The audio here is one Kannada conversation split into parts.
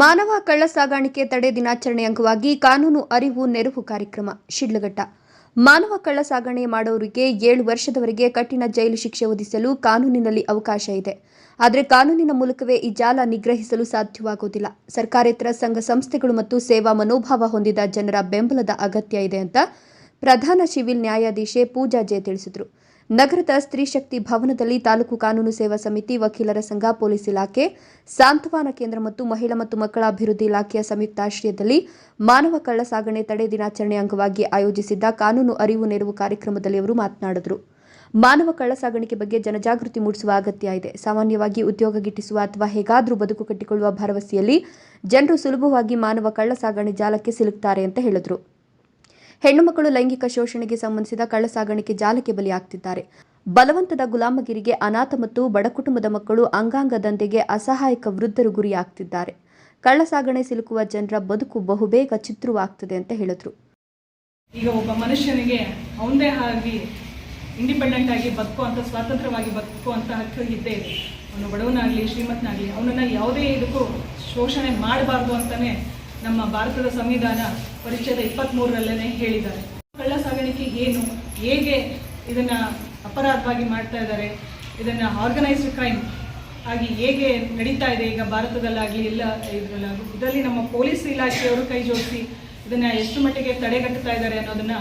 ಮಾನವ ಕಳ್ಳ ಸಾಗಾಣಿಕೆ ತಡೆ ದಿನಾಚರಣೆ ಅಂಗವಾಗಿ ಕಾನೂನು ಅರಿವು ನೆರವು ಕಾರ್ಯಕ್ರಮ, ಶಿಡ್ಲಘಟ್ಟ. ಮಾನವ ಕಳ್ಳ ಸಾಗಣೆ ಮಾಡೋರಿಗೆ ಏಳು ವರ್ಷದವರೆಗೆ ಕಠಿಣ ಜೈಲು ಶಿಕ್ಷೆ ವಿಧಿಸಲು ಕಾನೂನಿನಲ್ಲಿ ಅವಕಾಶ ಇದೆ. ಆದರೆ ಕಾನೂನಿನ ಮೂಲಕವೇ ಈ ಜಾಲ ನಿಗ್ರಹಿಸಲು ಸಾಧ್ಯವಾಗುವುದಿಲ್ಲ. ಸರ್ಕಾರೇತರ ಸಂಘ ಸಂಸ್ಥೆಗಳು ಮತ್ತು ಸೇವಾ ಮನೋಭಾವ ಹೊಂದಿದ ಜನರ ಬೆಂಬಲದ ಅಗತ್ಯ ಇದೆ ಅಂತ ಪ್ರಧಾನ ಸಿವಿಲ್ ನ್ಯಾಯಾಧೀಶೆ ಪೂಜಾ ಜೆ ತಿಳಿಸಿದರು. ನಗರದ ಸ್ತ್ರೀ ಶಕ್ತಿ ಭವನದಲ್ಲಿ ತಾಲೂಕು ಕಾನೂನು ಸೇವಾ ಸಮಿತಿ ವಕೀಲರ ಸಂಘ, ಪೊಲೀಸ್ ಇಲಾಖೆ, ಸಾಂತ್ವನ ಕೇಂದ್ರ ಮತ್ತು ಮಹಿಳಾ ಮತ್ತು ಮಕ್ಕಳ ಅಭಿವೃದ್ಧಿ ಇಲಾಖೆಯ ಸಂಯುಕ್ತಾಶ್ರಯದಲ್ಲಿ ಮಾನವ ಕಳ್ಳ ಸಾಗಣೆ ತಡೆ ದಿನಾಚರಣೆ ಅಂಗವಾಗಿ ಆಯೋಜಿಸಿದ್ದ ಕಾನೂನು ಅರಿವು ನೆರವು ಕಾರ್ಯಕ್ರಮದಲ್ಲಿ ಅವರು ಮಾತನಾಡಿದರು. ಮಾನವ ಕಳ್ಳ ಸಾಗಾಣಿಕೆ ಬಗ್ಗೆ ಜನಜಾಗೃತಿ ಮೂಡಿಸುವ ಅಗತ್ಯ ಇದೆ. ಸಾಮಾನ್ಯವಾಗಿ ಉದ್ಯೋಗ ಗಿಟ್ಟಿಸುವ ಅಥವಾ ಹೇಗಾದರೂ ಬದುಕು ಕಟ್ಟಿಕೊಳ್ಳುವ ಭರವಸೆಯಲ್ಲಿ ಜನರು ಸುಲಭವಾಗಿ ಮಾನವ ಕಳ್ಳಸಾಗಣೆ ಜಾಲಕ್ಕೆ ಸಿಲುಕ್ತಾರೆ ಅಂತ ಹೇಳಿದರು. ಹೆಣ್ಣು ಮಕ್ಕಳು ಲೈಂಗಿಕ ಶೋಷಣೆಗೆ ಸಂಬಂಧಿಸಿದ ಕಳ್ಳ ಸಾಗಾಣಿಕೆ ಜಾಲಕ್ಕೆ ಬಲಿಯಾಗ್ತಿದ್ದಾರೆ. ಬಲವಂತದ ಗುಲಾಮಗಿರಿಗೆ ಅನಾಥ ಮತ್ತು ಬಡ ಕುಟುಂಬದ ಮಕ್ಕಳು ಅಂಗಾಂಗ ದಂಧೆಗೆ ಅಸಹಾಯಕ ವೃದ್ಧರು ಗುರಿಯಾಗ್ತಿದ್ದಾರೆ. ಕಳ್ಳಸಾಗಣೆ ಸಿಲುಕುವ ಜನರ ಬದುಕು ಬಹುಬೇಗ ಚಿತ್ರವಾಗ್ತದೆ ಅಂತ ಹೇಳಿದ್ರು. ಈಗ ಒಬ್ಬ ಮನುಷ್ಯನಿಗೆ ಅವನದೇ ಆಗಿ ಇಂಡಿಪೆಂಡೆಂಟ್ ಆಗಿ ಬದುಕುವಂಥ ಸ್ವಾತಂತ್ರ್ಯವಾಗಿ ಬದುಕುವಂಥ ಹಕ್ಕು ಇದ್ದೇ ಇದೆ. ಅವನು ಬಡವನಾಗಲಿ, ಶ್ರೀಮಂತನಾಗಲಿ, ಅವನನ್ನು ಯಾವುದೇ ಇದಕ್ಕೂ ಶೋಷಣೆ ಮಾಡಬಾರ್ದು ಅಂತಲೇ ನಮ್ಮ ಭಾರತದ ಸಂವಿಧಾನ ಪರಿಚಯದ ಇಪ್ಪತ್ತ್ಮೂರರಲ್ಲೇ ಹೇಳಿದ್ದಾರೆ. ಕಳ್ಳ ಸಾಗಾಣಿಕೆ ಏನು? ಹೇಗೆ ಇದನ್ನು ಅಪರಾಧವಾಗಿ ಮಾಡ್ತಾ ಇದ್ದಾರೆ? ಇದನ್ನು ಆರ್ಗನೈಸ್ಡ್ ಕ್ರೈಮ್ ಆಗಿ ಹೇಗೆ ನಡೀತಾ ಇದೆ? ಈಗ ಭಾರತದಲ್ಲಾಗಲಿ ಎಲ್ಲ ಇದರಲ್ಲಾಗಲಿ, ಇದರಲ್ಲಿ ನಮ್ಮ ಪೊಲೀಸ್ ಇಲಾಖೆಯವರು ಕೈ ಜೋಡಿಸಿ ಇದನ್ನು ಎಷ್ಟು ಮಟ್ಟಿಗೆ ತಡೆಗಟ್ಟುತ್ತಾ ಇದ್ದಾರೆ ಅನ್ನೋದನ್ನು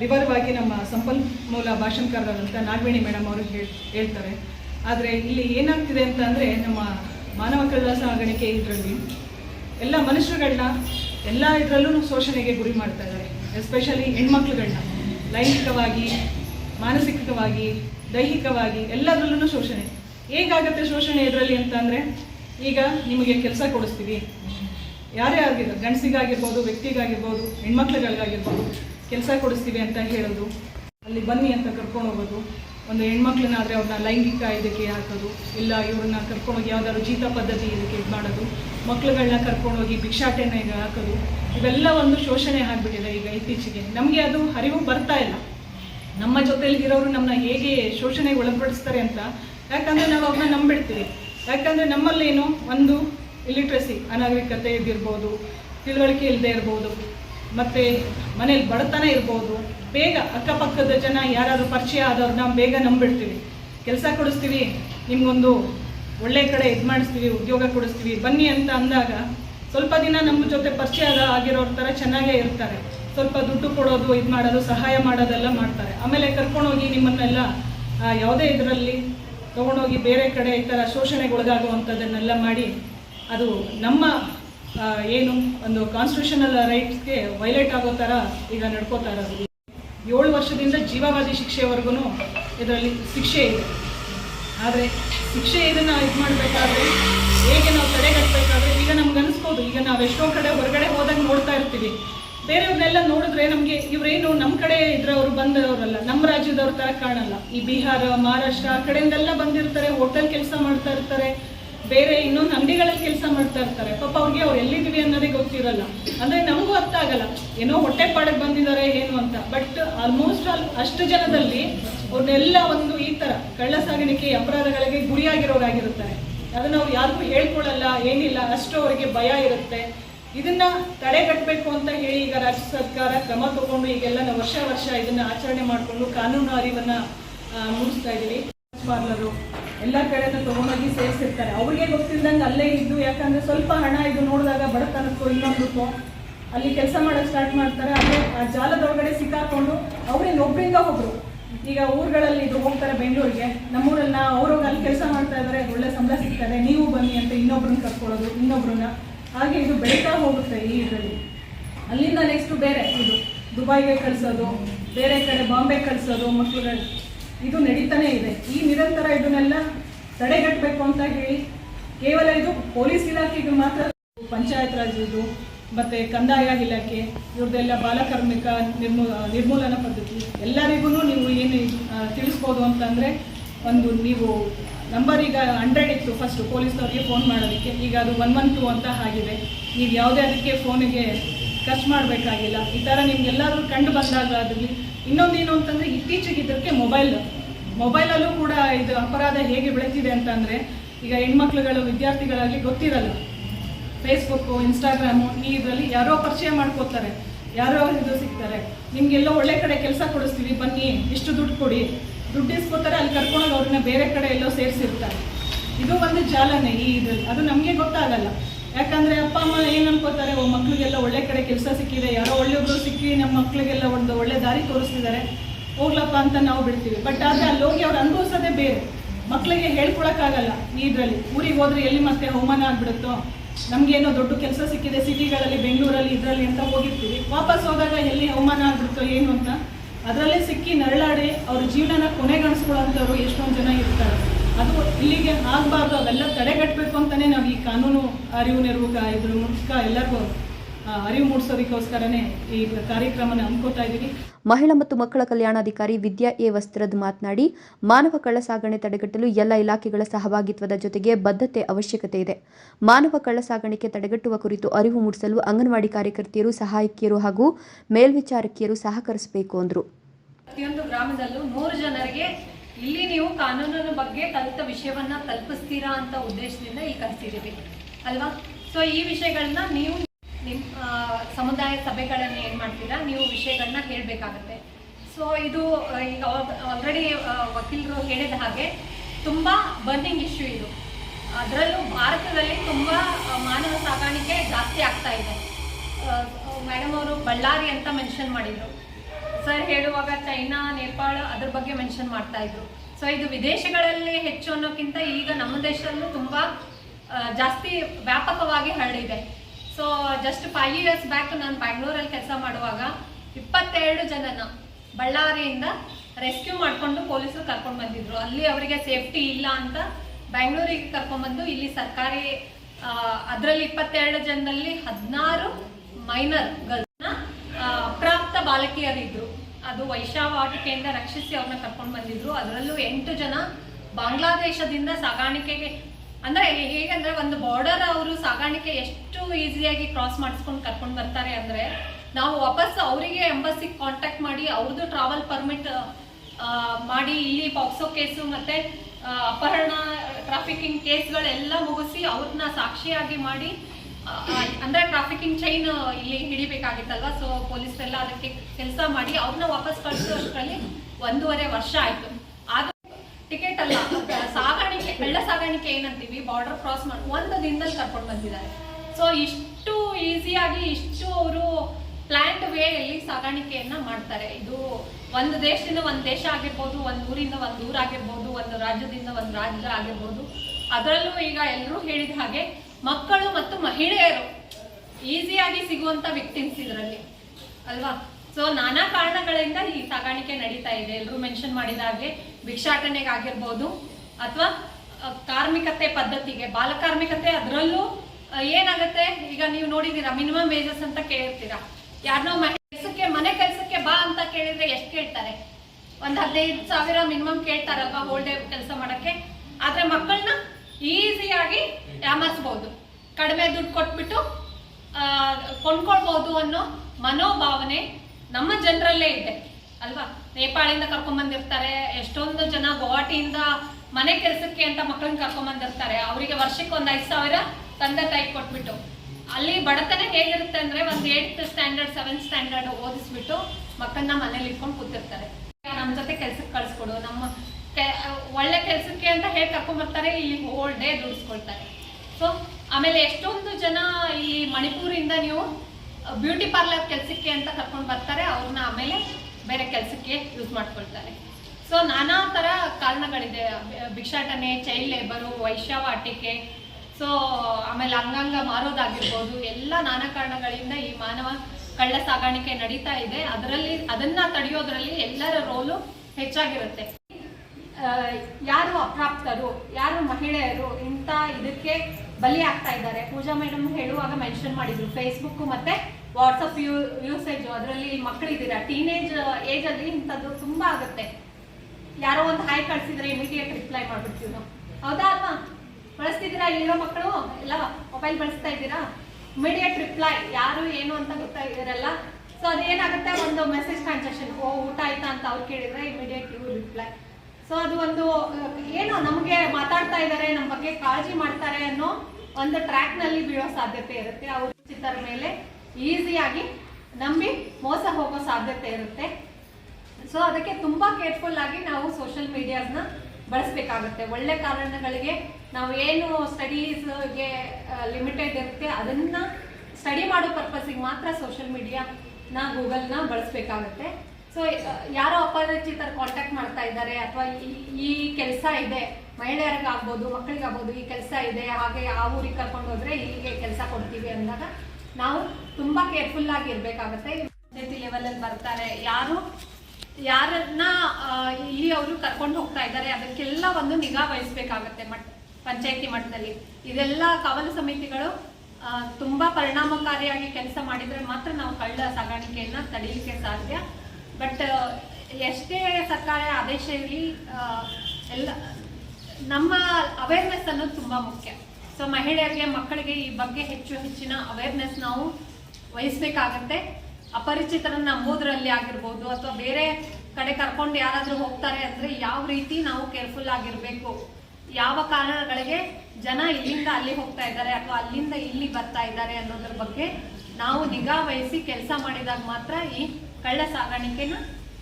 ವಿವರವಾಗಿ ನಮ್ಮ ಸಂಪನ್ಮೂಲ ಭಾಷಣಕಾರರಾದಂಥ ನಾಗವೇಣಿ ಮೇಡಮ್ ಅವರು ಹೇಳ್ ಹೇಳ್ತಾರೆ. ಆದರೆ ಇಲ್ಲಿ ಏನಾಗ್ತಿದೆ ಅಂತ ನಮ್ಮ ಮಾನವ ಕಳ್ಳ ಸಾಗಾಣಿಕೆ ಇದರಲ್ಲಿ ಎಲ್ಲ ಮನುಷ್ಯರುಗಳನ್ನ ಎಲ್ಲ ಇದರಲ್ಲೂ ಶೋಷಣೆಗೆ ಗುರಿ ಮಾಡ್ತಾ ಇದ್ದಾರೆ ಎಸ್ಪೆಷಲಿ ಹೆಣ್ಮಕ್ಳುಗಳನ್ನ ಲೈಂಗಿಕವಾಗಿ, ಮಾನಸಿಕವಾಗಿ, ದೈಹಿಕವಾಗಿ ಎಲ್ಲದರಲ್ಲೂ ಶೋಷಣೆ. ಹೇಗಾಗತ್ತೆ ಶೋಷಣೆ ಇದರಲ್ಲಿ ಅಂತ ಈಗ ನಿಮಗೆ ಕೆಲಸ ಕೊಡಿಸ್ತೀವಿ. ಯಾರೇ ಆಗಿರೋ ಗಂಡಸಿಗಾಗಿರ್ಬೋದು, ವ್ಯಕ್ತಿಗಾಗಿರ್ಬೋದು, ಹೆಣ್ಮಕ್ಳುಗಳಿಗಾಗಿರ್ಬೋದು, ಕೆಲಸ ಕೊಡಿಸ್ತೀವಿ ಅಂತ ಹೇಳೋದು, ಅಲ್ಲಿ ಬನ್ನಿ ಅಂತ ಕರ್ಕೊಂಡು ಹೋಗೋದು ಒಂದು ಹೆಣ್ಮಕ್ಳನ್ನಾದರೆ ಅವ್ರನ್ನ ಲೈಂಗಿಕ ಇದಕ್ಕೆ ಹಾಕೋದು, ಇಲ್ಲ ಇವ್ರನ್ನ ಕರ್ಕೊಂಡೋಗಿ ಯಾವ್ದಾದ್ರು ಜೀತ ಪದ್ಧತಿ ಇದಕ್ಕೆ ಇದು ಮಾಡೋದು ಮಕ್ಳುಗಳನ್ನ ಕರ್ಕೊಂಡೋಗಿ ಈಗ ಹಾಕೋದು, ಇವೆಲ್ಲ ಒಂದು ಶೋಷಣೆ ಆಗಿಬಿಟ್ಟಿದೆ ಈಗ ಇತ್ತೀಚೆಗೆ. ನಮಗೆ ಅದು ಅರಿವು ಬರ್ತಾ ಇಲ್ಲ. ನಮ್ಮ ಇರೋರು ನಮ್ಮನ್ನ ಹೇಗೆ ಶೋಷಣೆಗೆ ಒಳಪಡಿಸ್ತಾರೆ ಅಂತ, ಯಾಕಂದರೆ ನಾವು ಅವ್ರನ್ನ ನಂಬಿಡ್ತೀವಿ. ಯಾಕಂದರೆ ನಮ್ಮಲ್ಲೇನು ಒಂದು ಇಲಿಟ್ರಸಿ ಅನಾಗರಿಕತೆ ಇದ್ದಿರ್ಬೋದು, ತಿಳುವಳಿಕೆ ಇಲ್ಲದೆ ಇರ್ಬೋದು ಮತ್ತು ಮನೇಲಿ ಬಡತನ ಇರ್ಬೋದು, ಬೇಗ ಅಕ್ಕಪಕ್ಕದ ಜನ ಯಾರಾದರೂ ಪರಿಚಯ ಆದವ್ರನ್ನ ಬೇಗ ನಂಬಿಡ್ತೀವಿ. ಕೆಲಸ ಕೊಡಿಸ್ತೀವಿ, ನಿಮ್ಗೊಂದು ಒಳ್ಳೆ ಕಡೆ ಇದು ಮಾಡಿಸ್ತೀವಿ, ಉದ್ಯೋಗ ಕೊಡಿಸ್ತೀವಿ, ಬನ್ನಿ ಅಂತ ಅಂದಾಗ ಸ್ವಲ್ಪ ದಿನ ನಮ್ಮ ಜೊತೆ ಪರಿಚಯ ಆಗಿರೋರ ಥರ ಚೆನ್ನಾಗೇ ಇರ್ತಾರೆ. ಸ್ವಲ್ಪ ದುಡ್ಡು ಕೊಡೋದು, ಇದು ಮಾಡೋದು ಸಹಾಯ ಮಾಡೋದೆಲ್ಲ ಮಾಡ್ತಾರೆ. ಆಮೇಲೆ ಕರ್ಕೊಂಡೋಗಿ ನಿಮ್ಮನ್ನೆಲ್ಲ ಯಾವುದೇ ಇದರಲ್ಲಿ ತೊಗೊಂಡೋಗಿ ಬೇರೆ ಕಡೆ ಈ ಥರ ಶೋಷಣೆಗೊಳಗಾಗುವಂಥದ್ದನ್ನೆಲ್ಲ ಮಾಡಿ, ಅದು ನಮ್ಮ ಏನು, ಒಂದು ಕಾನ್ಸ್ಟಿಟ್ಯೂಷನಲ್ ರೈಟ್ಸ್ಗೆ ವೈಲೇಟ್ ಆಗೋ ಥರ ಈಗ ನಡ್ಕೋತಾ ಇರೋದು. ಏಳು ವರ್ಷದಿಂದ ಜೀವಾವಧಿ ಶಿಕ್ಷೆವರೆಗೂ ಇದರಲ್ಲಿ ಶಿಕ್ಷೆ ಇದೆ. ಆದರೆ ಶಿಕ್ಷೆ ಇದನ್ನು ಇದು ಮಾಡಬೇಕಾದ್ರೆ, ಹೇಗೆ ನಾವು ತಡೆಗಟ್ಟಬೇಕಾದ್ರೆ ಈಗ ನಮ್ಗೆ ಅನಿಸ್ಬೋದು. ಈಗ ನಾವು ಎಷ್ಟೋ ಕಡೆ ಹೊರಗಡೆ ಹೋದಾಗ ನೋಡ್ತಾ ಇರ್ತೀವಿ. ಬೇರೆಯವ್ರನ್ನೆಲ್ಲ ನೋಡಿದ್ರೆ ನಮಗೆ ಇವರೇನು ನಮ್ಮ ಕಡೆ ಇದ್ರವ್ರು ಬಂದವರಲ್ಲ ನಮ್ಮ ರಾಜ್ಯದವ್ರ ಥರ ಕಾಣಲ್ಲ. ಈ ಬಿಹಾರ, ಮಹಾರಾಷ್ಟ್ರ ಆ ಕಡೆಯಿಂದೆಲ್ಲ ಬಂದಿರ್ತಾರೆ, ಹೋಟೆಲ್ ಕೆಲಸ ಮಾಡ್ತಾ ಇರ್ತಾರೆ. ಬೇರೆ ಇನ್ನೊಂದು ಅಂಗಡಿಗಳಲ್ಲಿ ಕೆಲಸ ಮಾಡ್ತಾ ಇರ್ತಾರೆ. ಪಾಪ ಅವ್ರಿಗೆ ಅವ್ರು ಎಲ್ಲಿದ್ದೀವಿ ಅನ್ನೋದೇ ಗೊತ್ತಿರಲ್ಲ. ಅಂದ್ರೆ ನಮಗೂ ಅರ್ಥ ಆಗಲ್ಲ. ಏನೋ ಹೊಟ್ಟೆ ಪಾಡಕ್ಕೆ ಬಂದಿದ್ದಾರೆ, ಏನು ಅಂತ. ಬಟ್ ಆಲ್ಮೋಸ್ಟ್ ಆಲ್ ಅಷ್ಟು ಜನದಲ್ಲಿ ಅವ್ರನ್ನೆಲ್ಲ ಒಂದು ಈ ತರ ಕಳ್ಳ ಸಾಗಾಣಿಕೆ ಅಪರಾಧಗಳಿಗೆ ಗುರಿಯಾಗಿರೋರಾಗಿರುತ್ತಾರೆ. ಅದನ್ನ ಅವ್ರು ಯಾರಿಗೂ ಹೇಳ್ಕೊಳ್ಳಲ್ಲ ಏನಿಲ್ಲ, ಅಷ್ಟು ಅವರಿಗೆ ಭಯ ಇರುತ್ತೆ. ಇದನ್ನ ತಡೆಗಟ್ಟಬೇಕು ಅಂತ ಹೇಳಿ ಈಗ ರಾಜ್ಯ ಸರ್ಕಾರ ಕ್ರಮ ತಗೊಂಡು ಈಗೆಲ್ಲ ನಾವು ವರ್ಷ ವರ್ಷ ಇದನ್ನ ಆಚರಣೆ ಮಾಡಿಕೊಂಡು ಕಾನೂನು ಅರಿವನ್ನ ಮೂಡಿಸ್ತಾ ಇದ್ದೀವಿ. ಪಾರ್ಲರು ಎಲ್ಲ ಕಡೆನೂ ತಗೊಂಡೋಗಿ ಸೇರಿಸಿರ್ತಾರೆ. ಅವ್ರಿಗೆ ಗೊತ್ತಿಲ್ದಂಗೆ ಅಲ್ಲೇ ಇದ್ದು, ಯಾಕಂದ್ರೆ ಸ್ವಲ್ಪ ಹಣ ಇದು ನೋಡಿದಾಗ ಬಡತನಕ್ಕೋ ಇನ್ನೊಂದಕ್ಕೋ ಅಲ್ಲಿ ಕೆಲಸ ಮಾಡೋಕೆ ಸ್ಟಾರ್ಟ್ ಮಾಡ್ತಾರೆ, ಅಲ್ಲೇ ಆ ಜಾಲದೊಳಗಡೆ ಸಿಕ್ಕಾಕೊಂಡು ಅವ್ರೇನು ಒಬ್ಬರಿಂದ ಹೋಗ್ರು ಈಗ ಊರುಗಳಲ್ಲಿ ಇದು ಹೋಗ್ತಾರೆ ಬೆಂಗಳೂರಿಗೆ. ನಮ್ಮೂರಲ್ಲಿ ಅವ್ರೋಗಿ ಅಲ್ಲಿ ಕೆಲಸ ಮಾಡ್ತಾ ಇದ್ದಾರೆ ಒಳ್ಳೆ ಸಂಬಳ ಸಿಗ್ತಾರೆ ನೀವು ಬನ್ನಿ ಅಂತ ಇನ್ನೊಬ್ರನ್ನ ಕರ್ಕೊಳ್ಳೋದು, ಇನ್ನೊಬ್ರನ್ನ. ಹಾಗೆ ಇದು ಬೆಳೀತಾ ಹೋಗುತ್ತೆ ಈ ಇದರಲ್ಲಿ. ಅಲ್ಲಿಂದ ನೆಕ್ಸ್ಟ್ ಬೇರೆ ಇದು. ದುಬೈಗೆ ಕಳಿಸೋದು, ಬೇರೆ ಕಡೆ ಬಾಂಬೆ ಕಳಿಸೋದು ಮಕ್ಕಳುಗಳು ಇದು ನಡೀತಾನೆ ಇದೆ. ಈ ನಿರಂತರ ಇದನ್ನೆಲ್ಲ ತಡೆಗಟ್ಟಬೇಕು ಅಂತ ಹೇಳಿ ಕೇವಲ ಇದು ಪೊಲೀಸ್ ಇಲಾಖೆಗೆ ಮಾತ್ರ ಪಂಚಾಯತ್ ರಾಜ್ ಇದು ಮತ್ತೆ ಕಂದಾಯ ಇಲಾಖೆ, ಇವ್ರದ್ದೆಲ್ಲ ಬಾಲಕಾರ್ಮಿಕ ನಿರ್ಮೂ, ನಿರ್ಮೂಲನಾ ಪದ್ಧತಿ ಎಲ್ಲರಿಗೂ ನೀವು ಏನು ತಿಳಿಸ್ಬೋದು ಅಂತಂದರೆ ಒಂದು ನೀವು ನಂಬರ್ ಈಗ ಹಂಡ್ರೆಡ್ ಇತ್ತು ಫಸ್ಟು ಪೊಲೀಸ್ನವ್ರಿಗೆ ಫೋನ್ ಮಾಡೋದಕ್ಕೆ. ಈಗ ಅದು ಒನ್ ಒನ್ ಟು ಅಂತ ಆಗಿದೆ. ನೀವು ಯಾವುದೇ ಅದಕ್ಕೆ ಫೋನಿಗೆ ಖರ್ಚು ಮಾಡಬೇಕಾಗಿಲ್ಲ. ಈ ಥರ ನಿಮ್ಗೆಲ್ಲರೂ ಕಂಡು ಬಂದಾಗ ಅದರಲ್ಲಿ ಇನ್ನೊಂದೇನು ಅಂತಂದರೆ ಇತ್ತೀಚೆಗೆ ಇದಕ್ಕೆ ಮೊಬೈಲ್. ಮೊಬೈಲಲ್ಲೂ ಕೂಡ ಇದು ಅಪರಾಧ ಹೇಗೆ ಬೆಳೀತಿದೆ ಅಂತಂದರೆ, ಈಗ ಹೆಣ್ಮಕ್ಳುಗಳು, ವಿದ್ಯಾರ್ಥಿಗಳಾಗಲಿ ಗೊತ್ತಿರಲ್ಲ. ಫೇಸ್ಬುಕ್ಕು ಇನ್ಸ್ಟಾಗ್ರಾಮು ಈ ಇದರಲ್ಲಿ ಯಾರೋ ಪರಿಚಯ ಮಾಡ್ಕೋತಾರೆ ಯಾರೋ ಇದು ಸಿಗ್ತಾರೆ. ನಿಮ್ಗೆಲ್ಲೋ ಒಳ್ಳೆ ಕಡೆ ಕೆಲಸ ಕೊಡಿಸ್ತೀವಿ, ಬನ್ನಿ, ಇಷ್ಟು ದುಡ್ಡು ಕೊಡಿ. ದುಡ್ಡು ಇಸ್ಕೋತಾರೆ, ಅಲ್ಲಿ ಕರ್ಕೊಂಡೋಗಿ ಅವ್ರನ್ನ ಬೇರೆ ಕಡೆ ಎಲ್ಲೋ ಸೇರಿಸಿರ್ತಾರೆ. ಇದು ಒಂದು ಜಾಲನೆ ಈ ಇದ್ರಲ್ಲಿ. ಅದು ನಮಗೆ ಗೊತ್ತಾಗಲ್ಲ. ಯಾಕಂದ್ರೆ ಅಪ್ಪ, ಅಮ್ಮ ಏನ್ ಅನ್ಕೋತಾರೆ ಓ ಮಕ್ಳಿಗೆಲ್ಲ ಒಳ್ಳೆ ಕಡೆ ಕೆಲಸ ಸಿಕ್ಕಿದೆ. ಯಾರೋ ಒಳ್ಳೆಯೊಬ್ರು ಸಿಕ್ಕಿ ನಮ್ಮ ಮಕ್ಕಳಿಗೆಲ್ಲ ಒಂದು ಒಳ್ಳೆ ದಾರಿ ತೋರಿಸ್ತಿದ್ದಾರೆ. ಹೋಗ್ಲಪ್ಪ ಅಂತ ನಾವು ಬಿಡ್ತೀವಿ. ಬಟ್ ಆದರೆ ಅಲ್ಲಿ ಹೋಗಿ ಅವ್ರು ಅನುಭವಿಸೋದೇ ಬೇರೆ. ಮಕ್ಕಳಿಗೆ ಹೇಳ್ಕೊಳಕ್ಕಾಗಲ್ಲ ಇದ್ರಲ್ಲಿ. ಊರಿಗೆ ಹೋದ್ರೆ ಎಲ್ಲಿ ಮತ್ತೆ ಅವಮಾನ ಆಗ್ಬಿಡುತ್ತೋ? ನಮಗೇನೋ ದೊಡ್ಡ ಕೆಲಸ ಸಿಕ್ಕಿದೆ ಸಿಟಿಗಳಲ್ಲಿ, ಬೆಂಗಳೂರಲ್ಲಿ, ಇದರಲ್ಲಿ ಅಂತ ಹೋಗಿರ್ತೀವಿ. ವಾಪಸ್ ಹೋದಾಗ ಎಲ್ಲಿ ಅವಮಾನ ಆಗ್ಬಿಡುತ್ತೋ ಏನು ಅಂತ? ಅದರಲ್ಲೇ ಸಿಕ್ಕಿ ನರಳಾಡಿ ಅವ್ರ ಜೀವನನ ಕೊನೆಗಾಣಿಸ್ಕೊಳ್ಳೋಂಥವ್ರು ಎಷ್ಟೊಂದು ಜನ ಇರ್ತಾರೆ. ಅದು ಇಲ್ಲಿಗೆ ಆಗಬಾರ್ದು. ಅವೆಲ್ಲ ತಡೆಗಟ್ಟಬೇಕು ಅಂತಲೇ ನಾವು ಈ ಕಾನೂನು ಅರಿವು, ನೆರವು ಇದ್ರ ಮೂಲಕ ಎಲ್ಲರಿಗೂ ಅರಿವು ಮೂಡಿಸೋದಕ್ಕೋಸ್ಕರನೇ ಈ ಕಾರ್ಯಕ್ರಮನ ಹಮ್ಮಿಕೊತಾ ಇದ್ದೀವಿ. ಮಹಿಳಾ ಮತ್ತು ಮಕ್ಕಳ ಕಲ್ಯಾಣಾಧಿಕಾರಿ ವಿದ್ಯಾ ಎ ವಸ್ತ್ರದ್ ಮಾತನಾಡಿ ಮಾನವ ಕಳ್ಳ ಸಾಗಣೆ ತಡೆಗಟ್ಟಲು ಎಲ್ಲ ಇಲಾಖೆಗಳ ಸಹಭಾಗಿತ್ವದ ಜೊತೆಗೆ ಬದ್ಧತೆ ಅವಶ್ಯಕತೆ ಇದೆ. ಮಾನವ ಕಳ್ಳ ಸಾಗಾಣಿಕೆ ತಡೆಗಟ್ಟುವ ಕುರಿತು ಅರಿವು ಮೂಡಿಸಲು ಅಂಗನವಾಡಿ ಕಾರ್ಯಕರ್ತೆಯರು ಸಹಾಯಕಿಯರು ಹಾಗೂ ಮೇಲ್ವಿಚಾರಕಿಯರು ಸಹಕರಿಸಬೇಕು ಅಂದರು. ಪ್ರತಿಯೊಂದು ಗ್ರಾಮದಲ್ಲೂ ನೂರು ಜನರಿಗೆ ಇಲ್ಲಿ ನೀವು ಕಾನೂನಿನ ಬಗ್ಗೆ ಕಲಿತ ವಿಷಯವನ್ನ ತಲುಪಿಸ್ತೀರಾ ಅಂತ ಉದ್ದೇಶದಿಂದ ಈ ಕಲಿಸಿದ್ದೀವಿ ಅಲ್ವಾ? ಸೊ ಈ ವಿಷಯಗಳನ್ನ ನೀವು ನಿಮ್ಮ ಸಮುದಾಯ ಸಭೆಗಳನ್ನು ಏನು ಮಾಡ್ತೀರಾ? ನೀವು ವಿಷಯಗಳನ್ನ ಹೇಳಬೇಕಾಗತ್ತೆ. ಸೊ ಇದು ಈಗ ಆಲ್ರೆಡಿ ವಕೀಲರು ಹೇಳಿದ ಹಾಗೆ ತುಂಬ ಬರ್ನಿಂಗ್ ಇಶ್ಯೂ ಇದು. ಅದರಲ್ಲೂ ಭಾರತದಲ್ಲಿ ತುಂಬ ಮಾನವ ಸಾಗಾಣಿಕೆ ಜಾಸ್ತಿ ಆಗ್ತಾ ಇದೆ. ಮೇಡಮ್ ಅವರು ಬಳ್ಳಾರಿ ಅಂತ ಮೆನ್ಷನ್ ಮಾಡಿದರು. ಸರ್ ಹೇಳುವಾಗ ಚೈನಾ, ನೇಪಾಳ ಅದ್ರ ಬಗ್ಗೆ ಮೆನ್ಷನ್ ಮಾಡ್ತಾ ಇದ್ರು. ಸೊ ಇದು ವಿದೇಶಗಳಲ್ಲಿ ಹೆಚ್ಚು ಅನ್ನೋಕ್ಕಿಂತ ಈಗ ನಮ್ಮ ದೇಶದಲ್ಲೂ ತುಂಬ ಜಾಸ್ತಿ ವ್ಯಾಪಕವಾಗಿ ಹರಡಿದೆ. So just five years back ನಾನು ಬ್ಯಾಂಗ್ಳೂರಲ್ಲಿ ಕೆಲಸ ಮಾಡುವಾಗ ಇಪ್ಪತ್ತೆರಡು ಜನನ ಬಳ್ಳಾರಿಯಿಂದ ರೆಸ್ಕ್ಯೂ ಮಾಡಿಕೊಂಡು ಪೊಲೀಸರು ಕರ್ಕೊಂಡು ಬಂದಿದ್ರು. ಅಲ್ಲಿ ಅವರಿಗೆ ಸೇಫ್ಟಿ ಇಲ್ಲ ಅಂತ ಬ್ಯಾಂಗ್ಳೂರಿಗೆ ಕರ್ಕೊಂಡ್ಬಂದು ಇಲ್ಲಿ ಸರ್ಕಾರಿ ಅದರಲ್ಲಿ ಇಪ್ಪತ್ತೆರಡು ಜನರಲ್ಲಿ ಹದಿನಾರು ಮೈನರ್ ಗರ್ಲ್ಸ್ನ ಅಪ್ರಾಪ್ತ ಬಾಲಕಿಯರಿದ್ರು. ಅದು ವೈಶಾವಾಟಿಕೆಯಿಂದ ರಕ್ಷಿಸಿ ಅವ್ರನ್ನ ಕರ್ಕೊಂಡು ಬಂದಿದ್ರು. ಅದರಲ್ಲೂ ಎಂಟು ಜನ ಬಾಂಗ್ಲಾದೇಶದಿಂದ ಸಾಗಾಣಿಕೆಗೆ ಅಂದ್ರೆ ಹೇಗಂದ್ರೆ ಒಂದು ಬಾರ್ಡರ್ ಅವರು ಸಾಗಾಣಿಕೆ ಎಷ್ಟು ಈಸಿಯಾಗಿ ಕ್ರಾಸ್ ಮಾಡಿಸ್ಕೊಂಡು ಕರ್ಕೊಂಡು ಬರ್ತಾರೆ ಅಂದ್ರೆ ನಾವು ವಾಪಸ್ ಅವರಿಗೆ ಎಂಬಸಿಗೆ ಕಾಂಟ್ಯಾಕ್ಟ್ ಮಾಡಿ ಅವ್ರದ್ದು ಟ್ರಾವೆಲ್ ಪರ್ಮಿಟ್ ಮಾಡಿ ಇಲ್ಲಿ ಪಾಕ್ಸೋ ಕೇಸು ಮತ್ತೆ ಅಪಹರಣ ಟ್ರಾಫಿಕಿಂಗ್ ಕೇಸ್ಗಳೆಲ್ಲ ಮುಗಿಸಿ ಅವ್ರನ್ನ ಸಾಕ್ಷಿಯಾಗಿ ಮಾಡಿ ಅಂದ್ರೆ ಟ್ರಾಫಿಕಿಂಗ್ ಚೈನ್ ಇಲ್ಲಿ ಹಿಡಿಬೇಕಾಗಿತ್ತಲ್ವಾ? ಸೊ ಪೊಲೀಸರೆಲ್ಲ ಅದಕ್ಕೆ ಕೆಲಸ ಮಾಡಿ ಅವ್ರನ್ನ ವಾಪಸ್ ಕಳಿಸೋಷ್ಟರಲ್ಲಿ ಒಂದೂವರೆ ವರ್ಷ ಆಯ್ತು. ಟಿಕೆಟ್ ಅಲ್ಲ ಸಾಗಾಣಿಕೆ, ಬೆಳ್ಳ ಸಾಗಾಣಿಕೆ ಏನಂತೀವಿ? ಬಾರ್ಡರ್ ಕ್ರಾಸ್ ಮಾಡಿ, ಒಂದು ದಿನದಲ್ಲಿ ಕರ್ಕೊಂಡು ಬಂದಿದ್ದಾರೆ. ಸೊ ಇಷ್ಟು ಈಸಿಯಾಗಿ ಇಷ್ಟು ಅವರು ಪ್ಲಾಂಟ್ ವೇಯಲ್ಲಿ ಸಾಗಾಣಿಕೆಯನ್ನ ಮಾಡ್ತಾರೆ. ಇದು ಒಂದು ದೇಶದಿಂದ ಒಂದು ದೇಶ ಆಗಿರ್ಬೋದು, ಒಂದು ಊರಿಂದ ಒಂದು ಊರ್ ಆಗಿರ್ಬೋದು, ಒಂದು ರಾಜ್ಯದಿಂದ ಒಂದು ರಾಜ್ಯ ಆಗಿರ್ಬೋದು. ಅದರಲ್ಲೂ ಈಗ ಎಲ್ಲರೂ ಹೇಳಿದ ಹಾಗೆ ಮಕ್ಕಳು ಮತ್ತು ಮಹಿಳೆಯರು ಈಸಿಯಾಗಿ ಸಿಗುವಂತ ವಿಕ್ಟಿಮ್ಸ್ ಇದರಲ್ಲಿ ಅಲ್ವಾ? ಸೊ ನಾನಾ ಕಾರಣಗಳಿಂದ ಈ ಸಾಗಾಣಿಕೆ ನಡೀತಾ ಇದೆ. ಎಲ್ಲರೂ ಮೆನ್ಷನ್ ಮಾಡಿದ ಹಾಗೆ ಭಿಕ್ಷಾಟನೆಗಾಗಿರ್ಬೋದು ಅಥವಾ ಕಾರ್ಮಿಕತೆ ಪದ್ಧತಿಗೆ ಬಾಲಕಾರ್ಮಿಕತೆ ಅದರಲ್ಲೂ ಏನಾಗುತ್ತೆ? ಈಗ ನೀವು ನೋಡಿದೀರಾ ಮಿನಿಮಮ್ ವೇಜಸ್ ಅಂತ ಕೇಳಿರ್ತೀರಾ ಯಾರನ್ನೋ ಕೆಲಸಕ್ಕೆ, ಮನೆ ಕೆಲಸಕ್ಕೆ ಬಾ ಅಂತ ಕೇಳಿದ್ರೆ ಎಷ್ಟು ಕೇಳ್ತಾರೆ? ಒಂದ್ ಹದಿನೈದು ಸಾವಿರ ಮಿನಿಮಮ್ ಕೇಳ್ತಾರಲ್ವಾ ಹೋಲ್ ಡೇ ಕೆಲಸ ಮಾಡಕ್ಕೆ? ಆದ್ರೆ ಮಕ್ಕಳನ್ನ ಈಸಿಯಾಗಿ ಯಾಮರ್ಸ್ಬೋದು. ಕಡಿಮೆ ದುಡ್ಡು ಕೊಟ್ಬಿಟ್ಟು ಕೊಂಡ್ಕೊಳ್ಬಹುದು ಅನ್ನೋ ಮನೋಭಾವನೆ ನಮ್ಮ ಜನರಲ್ಲೇ ಇದೆ, ಅಲ್ವಾ? ನೇಪಾಳಿಂದ ಕರ್ಕೊಂಡ್ ಬಂದಿರ್ತಾರೆ ಎಷ್ಟೊಂದು ಜನ ಗುವಾಹಟಿಯಿಂದ ಮನೆ ಕೆಲಸಕ್ಕೆ ಅಂತ ಮಕ್ಕಳನ್ನ ಕರ್ಕೊಂಡ್ ಬಂದಿರ್ತಾರೆ ಅವರಿಗೆ ವರ್ಷಕ್ಕೆ ಒಂದ್ ಐದು ಸಾವಿರ ತಂದೆ ತಾಯಿ ಕೊಟ್ಬಿಟ್ಟು. ಅಲ್ಲಿ ಬಡತನ ಹೇಗಿರುತ್ತೆ ಅಂದ್ರೆ ಒಂದು ಏಟ್ ಸ್ಟ್ಯಾಂಡರ್ಡ್, ಸೆವೆಂತ್ ಸ್ಟ್ಯಾಂಡರ್ಡ್ ಓದಿಸ್ಬಿಟ್ಟು ಮಕ್ಕಳನ್ನ ಮನೇಲಿ ಇಟ್ಕೊಂಡು ಕೂತಿರ್ತಾರೆ. ನಮ್ಮ ನಮ್ ಜೊತೆ ಕೆಲ್ಸಕ್ಕೆ ಕಳಿಸ್ಕೊಡು, ನಮ್ಮ ಒಳ್ಳೆ ಕೆಲ್ಸಕ್ಕೆ ಅಂತ ಹೇಳಿ ಕರ್ಕೊಂಡ್ ಬರ್ತಾರೆ ಇಲ್ಲಿ ಓಲ್ಡ್ ಡೇ ದುಡಿಸ್ಕೊಳ್ತಾರೆ. ಸೊ ಆಮೇಲೆ ಎಷ್ಟೊಂದು ಜನ ಈ ಮಣಿಪುರಿಂದ ನೀವು ಬ್ಯೂಟಿ ಪಾರ್ಲರ್ ಕೆಲಸಕ್ಕೆ ಅಂತ ಕರ್ಕೊಂಡು ಬರ್ತಾರೆ ಅವ್ರನ್ನ ಆಮೇಲೆ ಬೇರೆ ಕೆಲಸಕ್ಕೆ ಯೂಸ್ ಮಾಡ್ಕೊಳ್ತಾರೆ. ಸೊ ನಾನಾ ಥರ ಕಾರಣಗಳಿದೆ. ಭಿಕ್ಷಾಟನೆ ಚೈಲ್ಡ್ ಲೇಬರು ವೈಶ್ಯವಾಟಿಕೆ. ಸೊ ಆಮೇಲೆ ಅಂಗಾಂಗ ಮಾರೋದಾಗಿರ್ಬೋದು. ಎಲ್ಲ ನಾನಾ ಕಾರಣಗಳಿಂದ ಈ ಮಾನವ ಕಳ್ಳ ಸಾಗಾಣಿಕೆ ನಡೀತಾ ಇದೆ. ಅದರಲ್ಲಿ, ಅದನ್ನ ತಡೆಯೋದ್ರಲ್ಲಿ ಎಲ್ಲರ ರೋಲು ಹೆಚ್ಚಾಗಿರುತ್ತೆ. ಯಾರು ಅಪ್ರಾಪ್ತರು, ಯಾರು ಮಹಿಳೆಯರು ಇಂಥ ಇದಕ್ಕೆ ಬಲಿ ಆಗ್ತಾ ಇದ್ದಾರೆ. ಪೂಜಾ ಮೇಡಮ್ ಹೇಳುವಾಗ ಮೆನ್ಷನ್ ಮಾಡಿದ್ರು. ಫೇಸ್ಬುಕ್ ಮತ್ತೆ ವಾಟ್ಸಪ್ ಯೂ, ಯೂಸೇಜ್, ಅದರಲ್ಲಿ ಮಕ್ಕಳಿದ್ದೀರಾ ಟೀನೇಜ್ ಏಜ್ ಅಲ್ಲಿ ಇಂಥದ್ದು ತುಂಬಾ ಆಗುತ್ತೆ. ಯಾರೋ ಒಂದು ಹಾಯ್ ಕಳ್ಸಿದ್ರೆ ಇಮಿಡಿಯೇಟ್ ರಿಪ್ಲೈ ಮಾಡ್ಬಿಡ್ತೀವಿ ನಾವು. ಹೌದಾ ಅಲ್ವಾ? ಬಳಸ್ತಿದ್ದೀರಾ ಇಲ್ಲಿರೋ ಮಕ್ಕಳು? ಎಲ್ಲ ಮೊಬೈಲ್ ಬಳಸ್ತಾ ಇದ್ದೀರಾ? ಇಮಿಡಿಯೇಟ್ ರಿಪ್ಲೈ, ಯಾರು, ಏನು ಅಂತ ಗೊತ್ತಾಗಿರಲ್ಲ ಸೊ ಅದೇನಾಗುತ್ತೆ? ಒಂದು ಮೆಸೇಜ್ ಟ್ರಾನ್ಸಾಕ್ಷನ್, ಓ, ಊಟ ಆಯ್ತಾ ಅಂತ ಅವ್ರು ಕೇಳಿದ್ರೆ ಇಮಿಡಿಯೇಟ್ ಯು ರಿಪ್ಲೈ. ಸೊ ಅದು ಒಂದು, ಏನು ಏನೋ ನಮಗೆ ಮಾತಾಡ್ತಾ ಇದ್ದಾರೆ ನಮ್ಮ ಬಗ್ಗೆ ಕಾಳಜಿ ಮಾಡ್ತಾರೆ ಅನ್ನೋ ಒಂದು ಟ್ರ್ಯಾಕ್ನಲ್ಲಿ ಬೀಳೋ ಸಾಧ್ಯತೆ ಇರುತ್ತೆ. ಅವ್ರ ಚಿತ್ತರ ಮೇಲೆ. ಈಸಿಯಾಗಿ ನಂಬಿ ಮೋಸ ಹೋಗೋ ಸಾಧ್ಯತೆ ಇರುತ್ತೆ. ಸೊ ಅದಕ್ಕೆ ತುಂಬಾ ಕೇರ್ಫುಲ್ ಆಗಿ ನಾವು ಸೋಷಿಯಲ್ ಮೀಡಿಯಾಸ್ನ ಬಳಸಬೇಕಾಗುತ್ತೆ. ಒಳ್ಳೆ ಕಾರಣಗಳಿಗೆ ನಾವು ಏನು ಸ್ಟಡೀಸ್ಗೆ ಲಿಮಿಟೆಡ್ ಇರುತ್ತೆ, ಅದನ್ನ ಸ್ಟಡಿ ಮಾಡೋ ಪರ್ಪಸ್ಸಿಗೆ ಮಾತ್ರ ಸೋಷಿಯಲ್ ಮೀಡಿಯಾನ ಗೂಗಲ್ನ ಬಳಸಬೇಕಾಗುತ್ತೆ. ಸೊ ಯಾರೋ ಅಪರಿಚಿತರು ಕಾಂಟ್ಯಾಕ್ಟ್ ಮಾಡ್ತಾ ಇದ್ದಾರೆ, ಅಥವಾ ಈ ಕೆಲಸ ಇದೆ, ಮಹಿಳೆಯರಿಗಾಗ್ಬೋದು, ಮಕ್ಕಳಿಗಾಗ್ಬೋದು, ಈ ಕೆಲಸ ಇದೆ, ಹಾಗೆ ಆ ಊರಿಗೆ ಕರ್ಕೊಂಡು ಹೋದ್ರೆ ಹೀಗೆ ಕೆಲಸ ಕೊಡ್ತೀವಿ ಅಂದಾಗ ನಾವು ತುಂಬಾ ಕೇರ್ಫುಲ್ ಆಗಿ ಇರ್ಬೇಕಾಗತ್ತೆ ಲೆವೆಲ್ ಅಲ್ಲಿ ಬರ್ತಾರೆ. ಯಾರು, ಯಾರನ್ನ ಇಲ್ಲಿ ಅವರು ಕರ್ಕೊಂಡು ಹೋಗ್ತಾ ಇದ್ದಾರೆ, ಅದಕ್ಕೆಲ್ಲ ಒಂದು ನಿಗಾ ವಹಿಸ್ಬೇಕಾಗತ್ತೆ ಮಟ್, ಪಂಚಾಯತಿ ಮಟ್ಟದಲ್ಲಿ. ಇದೆಲ್ಲ ಕಾವಲು ಸಮಿತಿಗಳು ತುಂಬಾ ಪರಿಣಾಮಕಾರಿಯಾಗಿ ಕೆಲಸ ಮಾಡಿದ್ರೆ ಮಾತ್ರ ನಾವು ಕಳ್ಳ ಸಾಗಾಣಿಕೆಯನ್ನ ತಡೀಲಿಕ್ಕೆ ಸಾಧ್ಯ. ಬಟ್, ಎಷ್ಟೇ ಸರ್ಕಾರ ಆದೇಶ ಇರಲಿ ಎಲ್ಲ, ನಮ್ಮ ಅವೇರ್ನೆಸ್ ಅನ್ನೋದು ತುಂಬಾ ಮುಖ್ಯ. ಸೊ ಮಹಿಳೆಯರಿಗೆ, ಮಕ್ಕಳಿಗೆ ಈ ಬಗ್ಗೆ ಹೆಚ್ಚು ಹೆಚ್ಚಿನ ಅವೇರ್ನೆಸ್ ನಾವು ವಹಿಸಬೇಕಾಗತ್ತೆ. ಅಪರಿಚಿತರನ್ನ ನಂಬೋದ್ರಲ್ಲಿ ಆಗಿರ್ಬೋದು, ಅಥವಾ ಬೇರೆ ಕಡೆ ಕರ್ಕೊಂಡು ಯಾರಾದರೂ ಹೋಗ್ತಾರೆ ಅಂದರೆ ಯಾವ ರೀತಿ ನಾವು ಕೇರ್ಫುಲ್ ಆಗಿರಬೇಕು? ಯಾವ ಕಾರಣಗಳಿಗೆ ಜನ ಇಲ್ಲಿಂದ ಅಲ್ಲಿ ಹೋಗ್ತಾ ಇದ್ದಾರೆ ಅಥವಾ ಅಲ್ಲಿಂದ ಇಲ್ಲಿ ಬರ್ತಾ ಇದ್ದಾರೆ ಅನ್ನೋದ್ರ ಬಗ್ಗೆ ನಾವು ನಿಗಾ ವಹಿಸಿ ಕೆಲಸ ಮಾಡಿದಾಗ ಮಾತ್ರ ಈ ಕಳ್ಳ ಸಾಗಾಣಿಕೆನ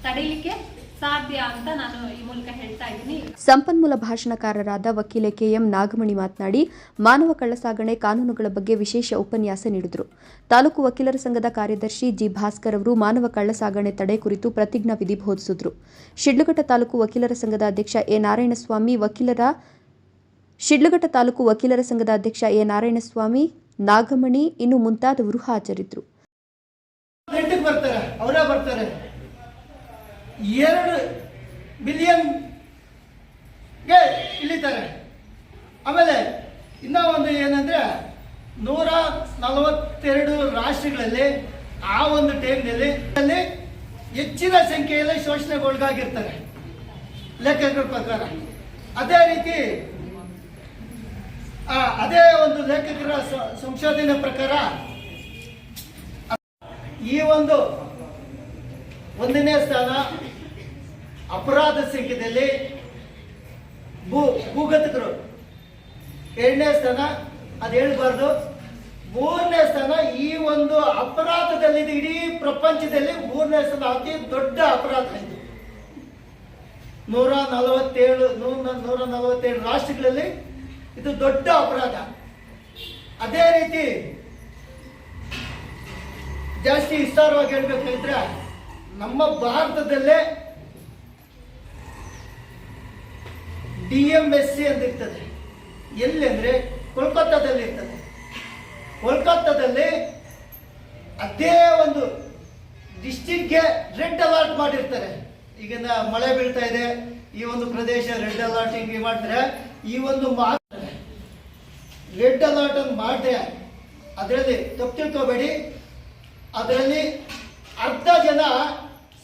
ತಡೀಲಿಕ್ಕೆ ಸಾಧ್ಯ ಅಂತ ನಾನು ಈ ಮೂಲಕ ಹೇಳ್ತಾ ಇದ್ದೀನಿ. ಸಂಪನ್ಮೂಲ ಭಾಷಣಕಾರರಾದ ವಕೀಲೆ ಕೆಎಂ ನಾಗಮಣಿ ಮಾತನಾಡಿ ಮಾನವ ಕಳ್ಳಸಾಗಣೆ ಕಾನೂನುಗಳ ಬಗ್ಗೆ ವಿಶೇಷ ಉಪನ್ಯಾಸ ನೀಡಿದರು. ತಾಲೂಕು ವಕೀಲರ ಸಂಘದ ಕಾರ್ಯದರ್ಶಿ ಜಿ ಭಾಸ್ಕರ್ ಅವರು ಮಾನವ ಕಳ್ಳಸಾಗಣೆ ತಡೆ ಕುರಿತು ಪ್ರತಿಜ್ಞಾ ವಿಧಿ ಬೋಧಿಸಿದರು. ಶಿಡ್ಲಘಟ್ಟ ತಾಲೂಕು ವಕೀಲರ ಸಂಘದ ಅಧ್ಯಕ್ಷ ಎ ನಾರಾಯಣಸ್ವಾಮಿ ವಕೀಲರ ಶಿಡ್ಲಘಟ್ಟ ತಾಲೂಕು ವಕೀಲರ ಸಂಘದ ಅಧ್ಯಕ್ಷ ಎ ನಾರಾಯಣಸ್ವಾಮಿ ನಾಗಮಣಿ ಇನ್ನು ಮುಂತಾದವರು ಹಾಜರಿದ್ದರು ನೆಟ್ಟಿಗೆ ಬರ್ತಾರೆ ಅವರೇ ಬರ್ತಾರೆ ಎರಡು ಬಿಲಿಯನ್ಗೆ ಇಳಿತಾರೆ. ಆಮೇಲೆ ಇನ್ನೂ ಒಂದು ಏನಂದ್ರೆ ನೂರ ನಲವತ್ತೆರಡು ರಾಷ್ಟ್ರಗಳಲ್ಲಿ ಆ ಒಂದು ಟೈಮ್ನಲ್ಲಿ ಅಲ್ಲಿ ಹೆಚ್ಚಿನ ಸಂಖ್ಯೆಯಲ್ಲಿ ಶೋಷಣೆಗೊಳಗಾಗಿರ್ತಾರೆ ಲೇಖಕರ ಪ್ರಕಾರ. ಅದೇ ರೀತಿ ಅದೇ ಒಂದು ಲೇಖಕರ ಸಂಶೋಧನೆ ಪ್ರಕಾರ ಈ ಒಂದು ಒಂದನೇ ಸ್ಥಾನ ಅಪರಾಧ ಸಂಖ್ಯೆಯಲ್ಲಿ ಭೂ ಭೂಗತಕರು ಎರಡನೇ ಸ್ಥಾನ, ಅದು ಹೇಳ್ಬಾರ್ದು. ಮೂರನೇ ಸ್ಥಾನ, ಈ ಒಂದು ಅಪರಾಧದಲ್ಲಿ ಇಡೀ ಪ್ರಪಂಚದಲ್ಲಿ ಮೂರನೇ ಸ್ಥಾನ, ಅತಿ ದೊಡ್ಡ ಅಪರಾಧ ಇದು. ನೂರ ನಲವತ್ತೇಳು, ನೂರ ನೂರ ನಲವತ್ತೇಳು ರಾಷ್ಟ್ರಗಳಲ್ಲಿ ಇದು ದೊಡ್ಡ ಅಪರಾಧ. ಅದೇ ರೀತಿ ಜಾಸ್ತಿ ವಿಸ್ತಾರವಾಗಿ ಹೇಳ್ಬೇಕಂದ್ರೆ ನಮ್ಮ ಭಾರತದಲ್ಲೇ ಡಿ ಎಂ ಎಸ್ ಸಿ ಅಂತ ಇರ್ತದೆ ಎಲ್ಲಿ ಅಂದರೆ ಕೋಲ್ಕತ್ತಾದಲ್ಲಿ ಇರ್ತದೆ. ಕೋಲ್ಕತ್ತಾದಲ್ಲಿ ಅದೇ ಒಂದು ಡಿಸ್ಟಿಕ್ಗೆ ರೆಡ್ ಅಲರ್ಟ್ ಮಾಡಿರ್ತಾರೆ. ಈಗ ಮಳೆ ಬೀಳ್ತಾ ಇದೆ. ಈ ಒಂದು ಪ್ರದೇಶ ರೆಡ್ ಅಲರ್ಟ್ ಹಿಂಗೆ ಮಾಡ್ತಾರೆ. ಈ ಒಂದು ಮಾಡ್ತಾರೆ ರೆಡ್ ಅಲರ್ಟ್ ಅಂತ ಮಾಡಿದ್ರೆ ಅದರಲ್ಲಿ ತಪ್ಪು ತಿಳ್ಕೋಬೇಡಿ ಅದರಲ್ಲಿ ಅರ್ಧ ಜನ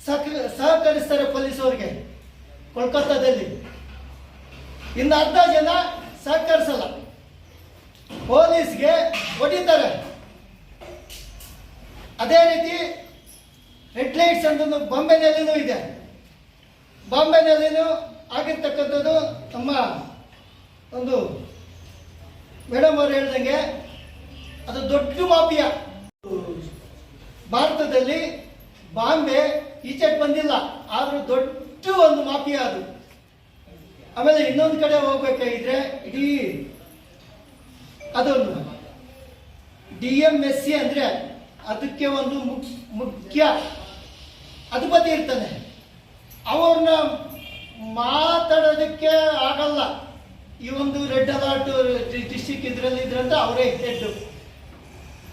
ಸಹಕರಿಸ್ತಾರೆ ಪೊಲೀಸ್ ಅವ್ರಿಗೆ ಕೋಲ್ಕತ್ತಾದಲ್ಲಿ. ಇನ್ನು ಅರ್ಧ ಜನ ಸಹಕರಿಸಲ್ಲ. ಪೊಲೀಸ್ಗೆ ಹೊಡಿತಾರೆ. ಅದೇ ರೀತಿ ರೆಡ್ ಲೈಟ್ಸ್ ಅಂತ ಬಾಂಬೆನಲ್ಲಿನೂ ಇದೆ. ಬಾಂಬೆನಲ್ಲಿನೂ ಆಗಿರ್ತಕ್ಕಂಥದ್ದು ನಮ್ಮ ಒಂದು ಮೇಡಮ್ ಅವರು ಹೇಳ್ದಂಗೆ ಅದು ದೊಡ್ಡ ಮಾಫಿಯಾ. ಭಾರತದಲ್ಲಿ ಬಾಂಬೆ ಈಚೆಗೆ ಬಂದಿಲ್ಲ, ಆದರೂ ದೊಡ್ಡ ಒಂದು ಮಾಫಿಯಾ ಅದು. ಆಮೇಲೆ ಇನ್ನೊಂದು ಕಡೆ ಹೋಗ್ಬೇಕಾಗಿದ್ರೆ ಇಡೀ ಅದೊಂದು ಡಿ ಎಂ ಎಸ್ ಸಿ ಅಂದ್ರೆ ಅದಕ್ಕೆ ಒಂದು ಮುಖ್ಯ ಅಧಿಪತಿ ಇರ್ತಾನೆ. ಅವ್ರನ್ನ ಮಾತಾಡೋದಕ್ಕೆ ಆಗಲ್ಲ. ಈ ಒಂದು ರೆಡ್ ಅಲರ್ಟ್ ಡಿಸ್ಟಿಕ್ ಇದ್ರಲ್ಲಿ ಇದ್ರಂತ ಅವರೇ ಹೆಡ್.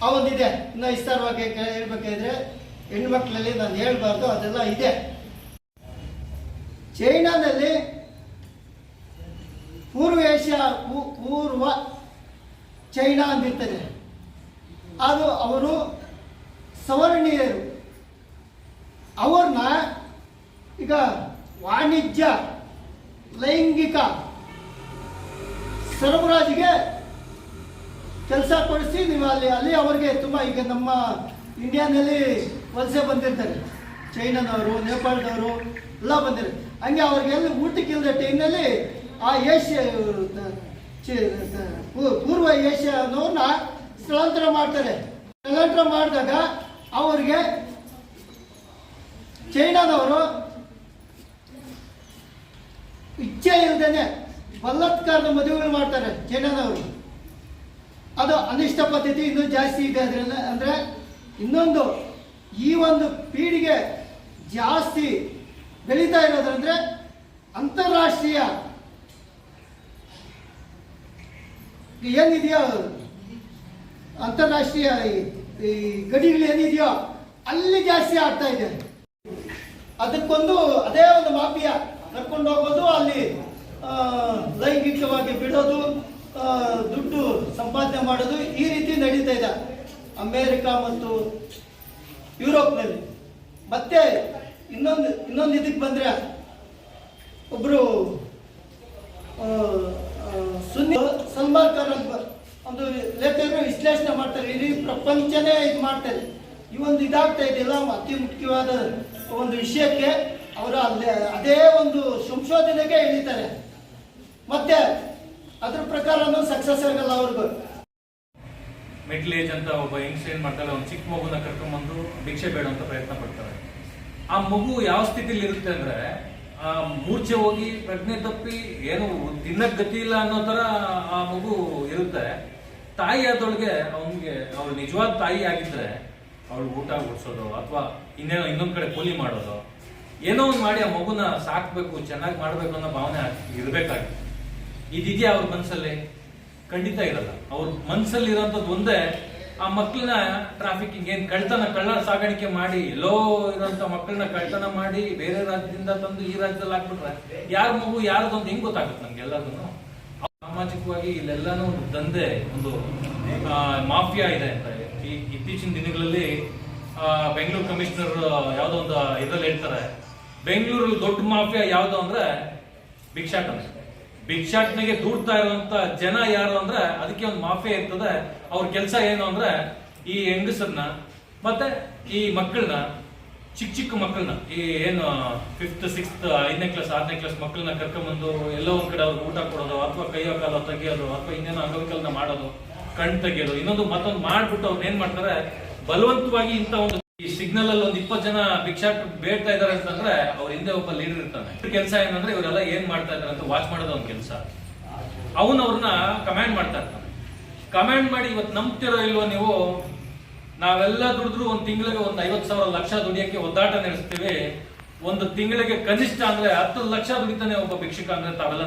ಅವೊಂದಿದೆ ಇನ್ನು ವಿಸ್ತಾರವಾಗಿ ಹೇಳ್ಬೇಕಾದ್ರೆ ಹೆಣ್ಮಕ್ಳಲ್ಲಿ ನಾನು ಹೇಳ್ಬಾರ್ದು, ಅದೆಲ್ಲ ಇದೆ. ಚೈನಾದಲ್ಲಿ ಪೂರ್ವ ಏಷ್ಯಾ ಪೂರ್ವ ಚೈನಾ ಅಂತಿರ್ತದೆ. ಅದು ಅವರು ಸವರ್ಣೀಯರು. ಅವ್ರನ್ನ ಈಗ ವಾಣಿಜ್ಯ, ಲೈಂಗಿಕ ಸರಬರಾಜಿಗೆ ಕೆಲಸ ಕೊಡಿಸಿ ನೀವು ಅಲ್ಲಿ ಅಲ್ಲಿ ಅವರಿಗೆ ತುಂಬ ಈಗ ನಮ್ಮ ಇಂಡಿಯಾನಲ್ಲಿ ವಲಸೆ ಬಂದಿರ್ತಾರೆ. ಚೈನಾದವರು, ನೇಪಾಳದವರು ಎಲ್ಲ ಬಂದಿರ್ತಾರೆ. ಹಂಗೆ ಅವ್ರಿಗೆಲ್ಲ ಊಟಕ್ಕಿಲ್ಲದ ಟೈಮ್ನಲ್ಲಿ ಆ ಏಷ್ಯಾ ಪೂರ್ವ ಏಷ್ಯಾನವ್ರನ್ನ ಸ್ಥಳಾಂತರ ಮಾಡ್ತಾರೆ. ಸ್ಥಳಾಂತರ ಮಾಡಿದಾಗ ಅವ್ರಿಗೆ ಚೈನಾದವರು ಇಚ್ಛೆ ಇಲ್ದೇನೆ ಬಲತ್ಕಾರದ ಮದುವೆಗಳು ಮಾಡ್ತಾರೆ ಚೈನಾದವರು. ಅದು ಅನಿಷ್ಟ ಪದ್ಧತಿ ಇನ್ನೂ ಜಾಸ್ತಿ ಇದೆ ಅದರಿಂದ ಅಂದರೆ ಇನ್ನೊಂದು ಈ ಒಂದು ಪೀಳಿಗೆ ಜಾಸ್ತಿ ಬೆಳೀತಾ ಇರೋದಂದ್ರೆ ಅಂತಾರಾಷ್ಟ್ರೀಯ ಏನಿದೆಯೋ ಅಂತಾರಾಷ್ಟ್ರೀಯ ಈ- ಗಡಿಗಳು ಏನಿದೆಯೋ ಅಲ್ಲಿ ಜಾಸ್ತಿ ಆಗ್ತಾ ಇದೆ. ಅದಕ್ಕೊಂದು ಅದೇ ಒಂದು ಮಾಫಿಯ ಕರ್ಕೊಂಡು ಹೋಗೋದು, ಅಲ್ಲಿ ಲೈಂಗಿಕವಾಗಿ ಬಿಡೋದು ದುಡ್ಡು ಸಂಪಾದನೆ ಮಾಡೋದು ಈ ರೀತಿ ನಡೀತಾ ಇದೆ. ಅಮೇರಿಕಾ ಮತ್ತು ಯುರೋಪ್ನಲ್ಲಿ. ಮತ್ತೆ ಇನ್ನೊಂದು ಇನ್ನೊಂದು ಇದಕ್ಕೆ ಬಂದ್ರೆ ಒಬ್ರು ಸುನಿ ಸಲ್ಮಾನ್ ಅಂತ ಒಂದು ಲೇಖಕರು ವಿಶ್ಲೇಷಣೆ ಮಾಡ್ತಾರೆ, ಇಡೀ ಪ್ರಪಂಚನೇ ಇದು ಮಾಡ್ತಾರೆ. ಈ ಒಂದು ಇದಾಗ್ತಾ ಇದೆಯಲ್ಲ ಅತಿ ಮುಖ್ಯವಾದ ಒಂದು ವಿಷಯಕ್ಕೆ ಅವರು ಅಲ್ಲೇ, ಅದೇ ಒಂದು ಸಂಶೋಧನೆಗೆ ಇಳಿತಾರೆ. ಮತ್ತೆ ಅದ್ರ ಪ್ರಕಾರನೂ ಸಕ್ಸಸ್ ಆಗಲ್ಲ ಅವ್ರಿಗೂ ಮಿಡ್ಲ್ ಏಜ್ ಅಂತ ಒಬ್ಬ ಹೆಂಗ್ಸ್ ಏನ್ ಮಾಡ್ತಾರೆ ಒಂದು ಚಿಕ್ಕ ಮಗುನ ಕರ್ಕೊಂಡ್ಬಂದು ಭಿಕ್ಷೆ ಬೇಡ ಅಂತ ಪ್ರಯತ್ನ ಪಡ್ತಾರೆ ಆ ಮಗು ಯಾವ ಸ್ಥಿತಿಲಿ ಇರುತ್ತೆ ಅಂದ್ರೆ, ಆ ಮೂರ್ಛೆ ಹೋಗಿ ಪ್ರಜ್ಞೆ ತಪ್ಪಿ ಏನು ತಿನ್ನಕ್ ಗತಿ ಇಲ್ಲ ಅನ್ನೋ ತರ ಆ ಮಗು ಇರುತ್ತೆ. ತಾಯಿ ಆದೊಳಗೆ ಅವನಿಗೆ, ಅವಳು ನಿಜವಾದ ತಾಯಿ ಆಗಿದ್ರೆ, ಅವಳು ಊಟ ಉಡ್ಸೋದು ಅಥವಾ ಇನ್ನೇನೋ ಇನ್ನೊಂದ್ ಕಡೆ ಕೂಲಿ ಮಾಡೋದು, ಏನೋ ಒಂದು ಮಾಡಿ ಆ ಮಗುನ ಸಾಕ್ಬೇಕು, ಚೆನ್ನಾಗಿ ಮಾಡ್ಬೇಕು ಅನ್ನೋ ಭಾವನೆ ಇರ್ಬೇಕಾಗಿತ್ತು. ಇದಿದೆಯಾ ಅವ್ರ ಮನಸ್ಸಲ್ಲಿ ಖಂಡಿತ ಇರಲ್ಲ. ಅವ್ರ ಮನಸ್ಸಲ್ಲಿ ಇರೋಂಥದ್ದು ಒಂದೇ, ಆ ಮಕ್ಕಳನ್ನ ಟ್ರಾಫಿಕಿಂಗ್ ಏನು ಕಳ್ತನ ಕಳ್ಳ ಸಾಗಾಣಿಕೆ ಮಾಡಿ, ಎಲ್ಲೋ ಇರೋಂಥ ಮಕ್ಕಳನ್ನ ಕಳ್ತನ ಮಾಡಿ ಬೇರೆ ರಾಜ್ಯದಿಂದ ತಂದು ಈ ರಾಜ್ಯದಲ್ಲಿ ಹಾಕ್ಬಿಟ್ರೆ ಯಾರ ಮಗು, ಯಾರ್ದೊಂದು ಹೆಂಗ್ ಗೊತ್ತಾಗುತ್ತೆ ನಮ್ಗೆ ಎಲ್ಲದನ್ನು? ಸಾಮಾಜಿಕವಾಗಿ ಇಲ್ಲೆಲ್ಲಾನು ದಂಧೆ, ಒಂದು ಮಾಫಿಯಾ ಇದೆ ಅಂತ ಈ ಇತ್ತೀಚಿನ ದಿನಗಳಲ್ಲಿ ಬೆಂಗಳೂರು ಕಮಿಷನರ್ ಯಾವುದೋ ಒಂದು ಇದರಲ್ಲಿ ಹೇಳ್ತಾರೆ, ಬೆಂಗಳೂರಲ್ಲಿ ದೊಡ್ಡ ಮಾಫಿಯಾ ಯಾವುದು ಅಂದ್ರೆ ಭಿಕ್ಷಾಟನೆ. ಭಿಕ್ಷಾಟನೆಗೆ ದೂಡ್ತಾ ಇರುವಂತ ಜನ ಯಾರು ಅಂದ್ರೆ ಅದಕ್ಕೆ ಒಂದು ಮಾಫಿಯಾ ಇರ್ತದೆ. ಅವ್ರ ಕೆಲಸ ಏನು ಅಂದ್ರೆ ಈ ಹೆಂಗಸರನ್ನ ಮತ್ತೆ ಈ ಮಕ್ಕಳನ್ನ ಚಿಕ್ಕ ಚಿಕ್ಕ ಮಕ್ಕಳನ್ನ ಈ ಏನು ಫಿಫ್ತ್ ಸಿಕ್ಸ್ತ್ ಐದನೇ ಕ್ಲಾಸ್ ಆರನೇ ಕ್ಲಾಸ್ ಮಕ್ಕಳನ್ನ ಕರ್ಕೊಂಬಂದು ಎಲ್ಲೋ ಒಂದ್ ಕಡೆ ಅವ್ರಿಗೆ ಊಟ ಕೊಡೋದು, ಅಥವಾ ಕೈಯೋ ಕಾಲ ತೆಗಿಯೋದು, ಅಥವಾ ಇನ್ನೇನೋ ಅಂಗವಿಕಲನ ಮಾಡೋದು ಕಣ್ ತೆಗಿಯೋದು, ಇನ್ನೊಂದು ಮತ್ತೊಂದು ಮಾಡ್ಬಿಟ್ಟು ಅವ್ರು ಏನ್ ಮಾಡ್ತಾರೆ? ಬಲವಂತವಾಗಿ ಇಂಥ ಒಂದು ಈ ಸಿಗ್ನಲ್ ಅಲ್ಲಿ ಒಂದು ಇಪ್ಪತ್ತು ಜನ ಭಿಕ್ಷಾ ಬೇಡ್ತಾ ಇದಾರೆ ಅಂತಂದ್ರೆ ಅವ್ರ ಹಿಂದೆ ಒಬ್ಬ ಲೀಡರ್ ಇರ್ತಾನೆ. ಕೆಲಸ ಏನಂದ್ರೆ ಇವರೆಲ್ಲ ಏನ್ ಮಾಡ್ತಾ ಇದಾರೆ ಅಂತ ವಾಚ್ ಮಾಡೋದು ಅವ್ನ ಕೆಲಸ. ಅವನು ಅವ್ರನ್ನ ಕಮಾಂಡ್ ಮಾಡ್ತಾ ಇರ್ತಾನೆ. ಕಮ್ಯಾಂಡ್ ಮಾಡಿ ಇವತ್ತು ನಂಬ್ತಿರೋ ಇಲ್ವೋ ನೀವು? ನಾವೆಲ್ಲ ದುಡಿದ್ರು ಒಂದ್ ತಿಂಗಳಿಗೆ ಒಂದ್ ಐವತ್ ಸಾವಿರ ಲಕ್ಷ ದುಡಿಯಕ್ಕೆ ಒದ್ದಾಟ ನಡೆಸ್ತೀವಿ. ಒಂದು ತಿಂಗಳಿಗೆ ಕನಿಷ್ಠ ಅಂದ್ರೆ ಹತ್ತು ಲಕ್ಷ ದುಡಿತಾನೆ ಒಬ್ಬ ಭಿಕ್ಷುಕ ಅಂದ್ರೆ ತಾವೆಲ್ಲ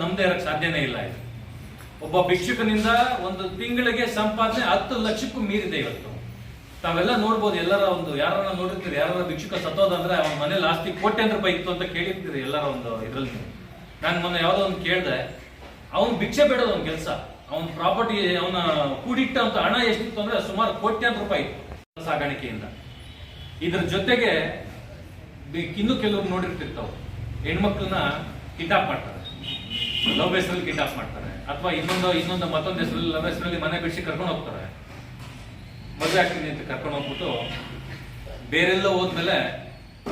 ನಮ್ದೇ ಇರಕ್ ಸಾಧ್ಯನೇ ಇಲ್ಲ ಇದು. ಒಬ್ಬ ಭಿಕ್ಷುಕನಿಂದ ಒಂದು ತಿಂಗಳಿಗೆ ಸಂಪಾದನೆ ಹತ್ತು ಲಕ್ಷಕ್ಕೂ ಮೀರಿದೆ ಇವತ್ತು. ತಾವೆಲ್ಲ ನೋಡ್ಬೋದು, ಎಲ್ಲರ ಒಂದು ಯಾರನ್ನ ನೋಡಿರ್ತೀರಿ ಯಾರ ಭಿಕ್ಷುಕ ಸತ್ತೋದಂದ್ರೆ ಅವನ ಮನೇಲಿ ಆಸ್ತಿ ಕೋಟ್ಯಾಂತರ ರೂಪಾಯಿ ಇತ್ತು ಅಂತ ಕೇಳಿರ್ತೀರಿ ಎಲ್ಲರ ಒಂದು ಇದ್ರಲ್ಲಿ. ನಾನು ಮೊನ್ನೆ ಯಾವುದೋ ಒಂದು ಕೇಳಿದೆ, ಅವ್ನು ಭಿಕ್ಷೆ ಬೇಡೋದು ಅವ್ನ ಕೆಲಸ. ಅವನ ಪ್ರಾಪರ್ಟಿ, ಅವನ ಕೂಡಿಟ್ಟ ಅಂತ ಹಣ ಎಷ್ಟಿತ್ತು ಅಂದ್ರೆ ಸುಮಾರು ಕೋಟ್ಯಾಂತರ ರೂಪಾಯಿ ಇತ್ತು ಸಾಗಾಣಿಕೆಯಿಂದ. ಇದ್ರ ಜೊತೆಗೆ ಇನ್ನು ಕೆಲವ್ರು ನೋಡಿರ್ತಿರ್ತಾವ. ಹೆಣ್ಮಕ್ಳನ್ನ ಕಿಡ್ನಾಪ್ ಮಾಡ್ತಾರೆ. ಲವ್ ಹೆಸರಲ್ಲಿ ಕಿಡ್ನಾಪ್ ಮಾಡ್ತಾರೆ. ಅಥವಾ ಇನ್ನೊಂದು ಇನ್ನೊಂದು ಮತ್ತೊಂದು ಹೆಸರಲ್ಲಿ ಲವ್ ಹೆಸರಲ್ಲಿ ಮನೆ ಬಿಡಿಸಿ ಕರ್ಕೊಂಡು ಹೋಗ್ತಾರೆ. ಮದುವೆ ಆಗ್ತೀನಿ ಅಂತ ಕರ್ಕೊಂಡು ಹೋಗ್ಬಿಟ್ಟು ಬೇರೆಲ್ಲ ಹೋದ್ಮೇಲೆ